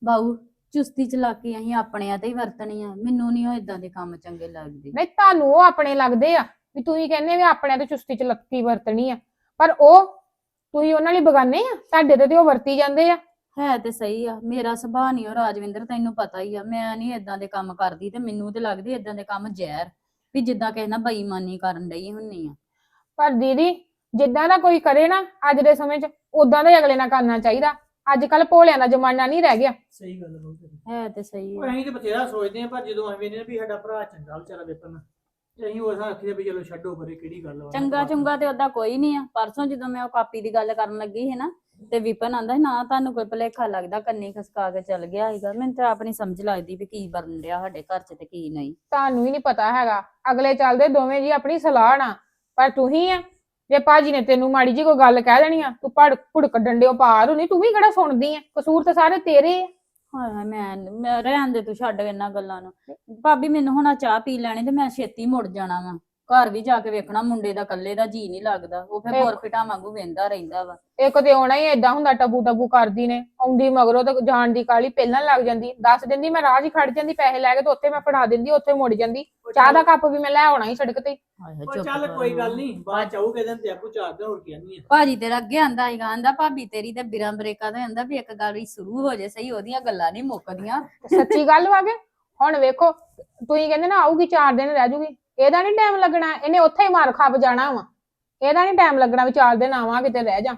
Speaker 2: ਬਾਊ ਚੁਸਤੀ ਚਲਾਕੀ ਅਸੀਂ ਆਪਣਿਆਂ ਤੇ ਹੀ ਵਰਤਣੀ ਆ। ਮੈਨੂੰ ਨਹੀਂ ਉਹ ਇਦਾਂ ਦੇ ਕੰਮ ਚੰਗੇ ਲੱਗਦੇ।
Speaker 6: ਨਹੀਂ ਤੁਹਾਨੂੰ ਉਹ ਆਪਣੇ ਲੱਗਦੇ ਆ। ਵੀ ਤੁਸੀਂ ਕਹਿੰਦੇ ਵੀ ਆਪਣਿਆਂ ਤੇ ਚੁਸਤੀ ਚਲਾਕੀ ਵਰਤਣੀ ਆ। ਪਰ ਉਹ ਤੁਸੀਂ ਉਹਨਾਂ ਲਈ ਬਗਾਨੇ ਆ? ਤੁਹਾਡੇ ਤੇ ਤੇ ਉਹ ਵਰਤੀ ਜਾਂਦੇ ਆ।
Speaker 2: ਹੈ ਤੇ ਸਹੀ ਆ ਮੇਰਾ ਸੁਭਾਅ ਨਹੀਂ ਉਹ ਰਾਜਵਿੰਦਰ ਤੈਨੂੰ ਪਤਾ ਹੀ ਆ ਮੈਂ ਨਹੀਂ ਇਦਾਂ ਦੇ ਕੰਮ ਕਰਦੀ ਤੇ ਮੈਨੂੰ ਤੇ ਲੱਗਦੀ ਇਦਾਂ ਦੇ ਕੰਮ ਜ਼ਹਿਰ ਵੀ ਜਿੱਦਾਂ ਕਿਸੇ ਨਾਲ ਬੇਈਮਾਨੀ ਕਰਨ ਡਈ ਹੁੰਨੀ ਆ।
Speaker 6: ਪਰ ਦੀਦੀ ਜਿੱਦਾਂ ਦਾ ਕੋਈ ਕਰੇ ਨਾ ਅੱਜ ਦੇ ਸਮੇਂ 'ਚ ਉਦਾਂ ਦਾ ਹੀ ਅਗਲੇ ਨਾਲ ਕਰਨਾ ਚਾਹੀਦਾ। ਅੱਜ ਕੱਲ ਭੋਲਿਆਂ ਦਾ ਜ਼ਮਾਨਾ ਨਹੀਂ ਰਹਿ ਗਿਆ।
Speaker 3: ਸਹੀ ਗੱਲ ਹੈ ਬਹੂ ਤੇਰੀ
Speaker 2: ਹੈ ਤੇ ਸਹੀ
Speaker 3: ਉਹ
Speaker 2: ਆ
Speaker 3: ਅਸੀਂ ਤੇ ਬਥੇਰਾ ਸੋਚਦੇ ਆ ਪਰ ਜਦੋਂ ਅਸੀਂ ਵੇਖਦੇ ਆ ਵੀ ਸਾਡਾ ਭਰਾ ਚੰਗਾ ਵਿਚਾਰਾ ਵੇਪਨ ਤੇ ਅਸੀਂ ਉਸ ਆਖੀਏ ਵੀ ਚਲੋ ਛੱਡੋ ਪਰੇ ਕਿਹੜੀ ਗੱਲ ਵਾ
Speaker 2: ਚੰਗਾ ਚੁੰਗਾ ਤੇ ਓਦਾਂ ਕੋਈ ਨਹੀਂ ਆ। ਪਰਸੋਂ ਜਦੋਂ ਮੈਂ ਉਹ ਕਾਪੀ ਦੀ ਗੱਲ ਕਰਨ ਲੱਗੀ ਸੀ ਨਾ ਤੇ ਵਿਪਨ ਆਂਦਾ ਸੀ ਨਾ ਤੁਹਾਨੂੰ ਕੋਈ ਭੁਲੇਖਾ ਲੱਗਦਾ ਕੰਨੀ ਖਸਕਾ ਕੇ ਚੱਲ ਗਿਆ ਸੀਗਾ। ਮੈਨੂੰ ਤਾਂ ਆਪਣੀ ਸਮਝ ਲੱਗਦੀ ਵੀ ਕੀ ਬਣ ਰਿਹਾ ਸਾਡੇ ਘਰ 'ਚ ਤੇ ਕੀ ਨਹੀਂ।
Speaker 6: ਤੁਹਾਨੂੰ ਵੀ ਨਹੀਂ ਪਤਾ ਹੈਗਾ। ਅਗਲੇ ਚੱਲਦੇ ਦੋਵੇਂ ਜੀ ਆਪਣੀ ਸਲਾਹ ਨਾਲ। ਪਰ ਤੂੰ ਹੀ ਆ ਜੇ ਭਾਜੀ ਨੇ ਤੈਨੂੰ ਮਾੜੀ ਜੀ ਕੋਈ ਗੱਲ ਕਹਿ ਦੇਣੀ ਆ ਤੂੰ ਭੜ ਭੁੜਕ ਡੰਡਿਓ ਪਾਰ ਹੋਣੀ ਤੂੰ ਵੀ ਕਿਹੜਾ ਸੁਣਦੀ ਆ? ਕਸੂਰ ਤਾਂ ਸਾਰੇ ਤੇਰੇ ਆ।
Speaker 2: ਹਾਏ ਹਾਏ, ਮੈਂ ਮੈਂ ਰਹਿਣ ਦੇ ਤੂੰ ਛੱਡ ਇਹਨਾਂ ਗੱਲਾਂ ਨੂੰ। ਭਾਬੀ ਮੈਨੂੰ ਹੁਣ ਆਹ ਚਾਹ ਪੀ ਲੈਣੀ ਤੇ ਮੈਂ ਛੇਤੀ ਮੁੜ ਜਾਣਾ ਵਾ। ਘਰ ਵੀ ਜਾ ਕੇ ਵੇਖਣਾ ਮੁੰਡੇ ਦਾ ਇਕੱਲੇ ਦਾ ਜੀ ਨਹੀਂ ਲੱਗਦਾ। ਉਹ ਫਿਰ
Speaker 6: ਇਹ-
Speaker 2: ਬੋਰਫਿਟਾਂ ਵਾਂਗੂ ਵੇਂਦਾ ਰਹਿੰਦਾ ਵਾ।
Speaker 6: ਇੱਕ ਤੇ ਆਉਣਾ ਹੀ ਏਦਾਂ ਹੁੰਦਾ ਟਬੂ ਟਬੂ ਕਰਦੀ ਨੇ ਆਉਂਦੀ ਮਗਰੋਂ ਤਾਂ ਜਾਣ ਦੀ ਕਾਲੀ ਪਹਿਲਾਂ ਲੱਗ ਜਾਂਦੀ। ਦੱਸ ਦਿੰਦੀ ਮੈਂ ਰਾਹ 'ਚ ਹੀ ਖੜ ਜਾਂਦੀ ਪੈਸੇ ਲੈ ਕੇ ਤੇ ਉੱਥੇ ਮੈਂ ਫੜਾ ਦਿੰਦੀ ਉੱਥੇ ਮੁੜ ਜਾਂਦੀ। ਚਾਹ ਦਾ ਕੱਪ ਵੀ ਮੈਂ ਲੈ ਆਉਣਾ ਹੀ ਸੜਕ ਤੇ।
Speaker 3: ਉਹ ਚੱਲ ਕੋਈ। ਗੱਲ ਨਹੀਂ ਬਾਅਦ ਚ ਆਊਗੇ ਦਿਨ ਤੇ ਆਪੂ ਚਾਰ ਦਿਨ ਹੋਰ ਕੀ ਆਨੀ ਆ।
Speaker 2: ਭਾਜੀ ਤੇਰਾ ਅੱਗੇ ਆਂਦਾ ਸੀਗਾ ਆਂਦਾ ਭਾਬੀ ਤੇਰੀ ਤੇ ਬਿਰਾਂ ਬਰੇਕਾ ਦਾ ਆਂਦਾ ਵੀ ਇੱਕ ਗੱਲ ਹੀ ਸ਼ੁਰੂ ਹੋ ਜੇ ਸਹੀ ਉਹਦੀਆਂ ਗੱਲਾਂ ਨਹੀਂ ਮੁੱਕਦੀਆਂ।
Speaker 6: ਸੱਚੀ ਗੱਲ ਵਾਗੇ ਹੁਣ ਵੇਖੋ ਤੁਸੀਂ ਕਹਿੰਦੇ ਨਾ ਆਊਗੀ 4 ਦਿਨ ਰਹਿ ਜੂਗੀ। ਇਹਦਾ ਨਹੀਂ ਟਾਈਮ ਲੱਗਣਾ, ਇਹਨੇ ਉੱਥੇ ਹੀ ਮਾਰ ਖਾਪ ਜਾਣਾ ਵਾ। ਇਹਦਾ ਨਹੀਂ ਟਾਈਮ ਲੱਗਣਾ ਵੀ ਚਾਰ ਦਿਨ ਆਵਾਂ, ਕਿਤੇ ਰਹਿ ਜਾ।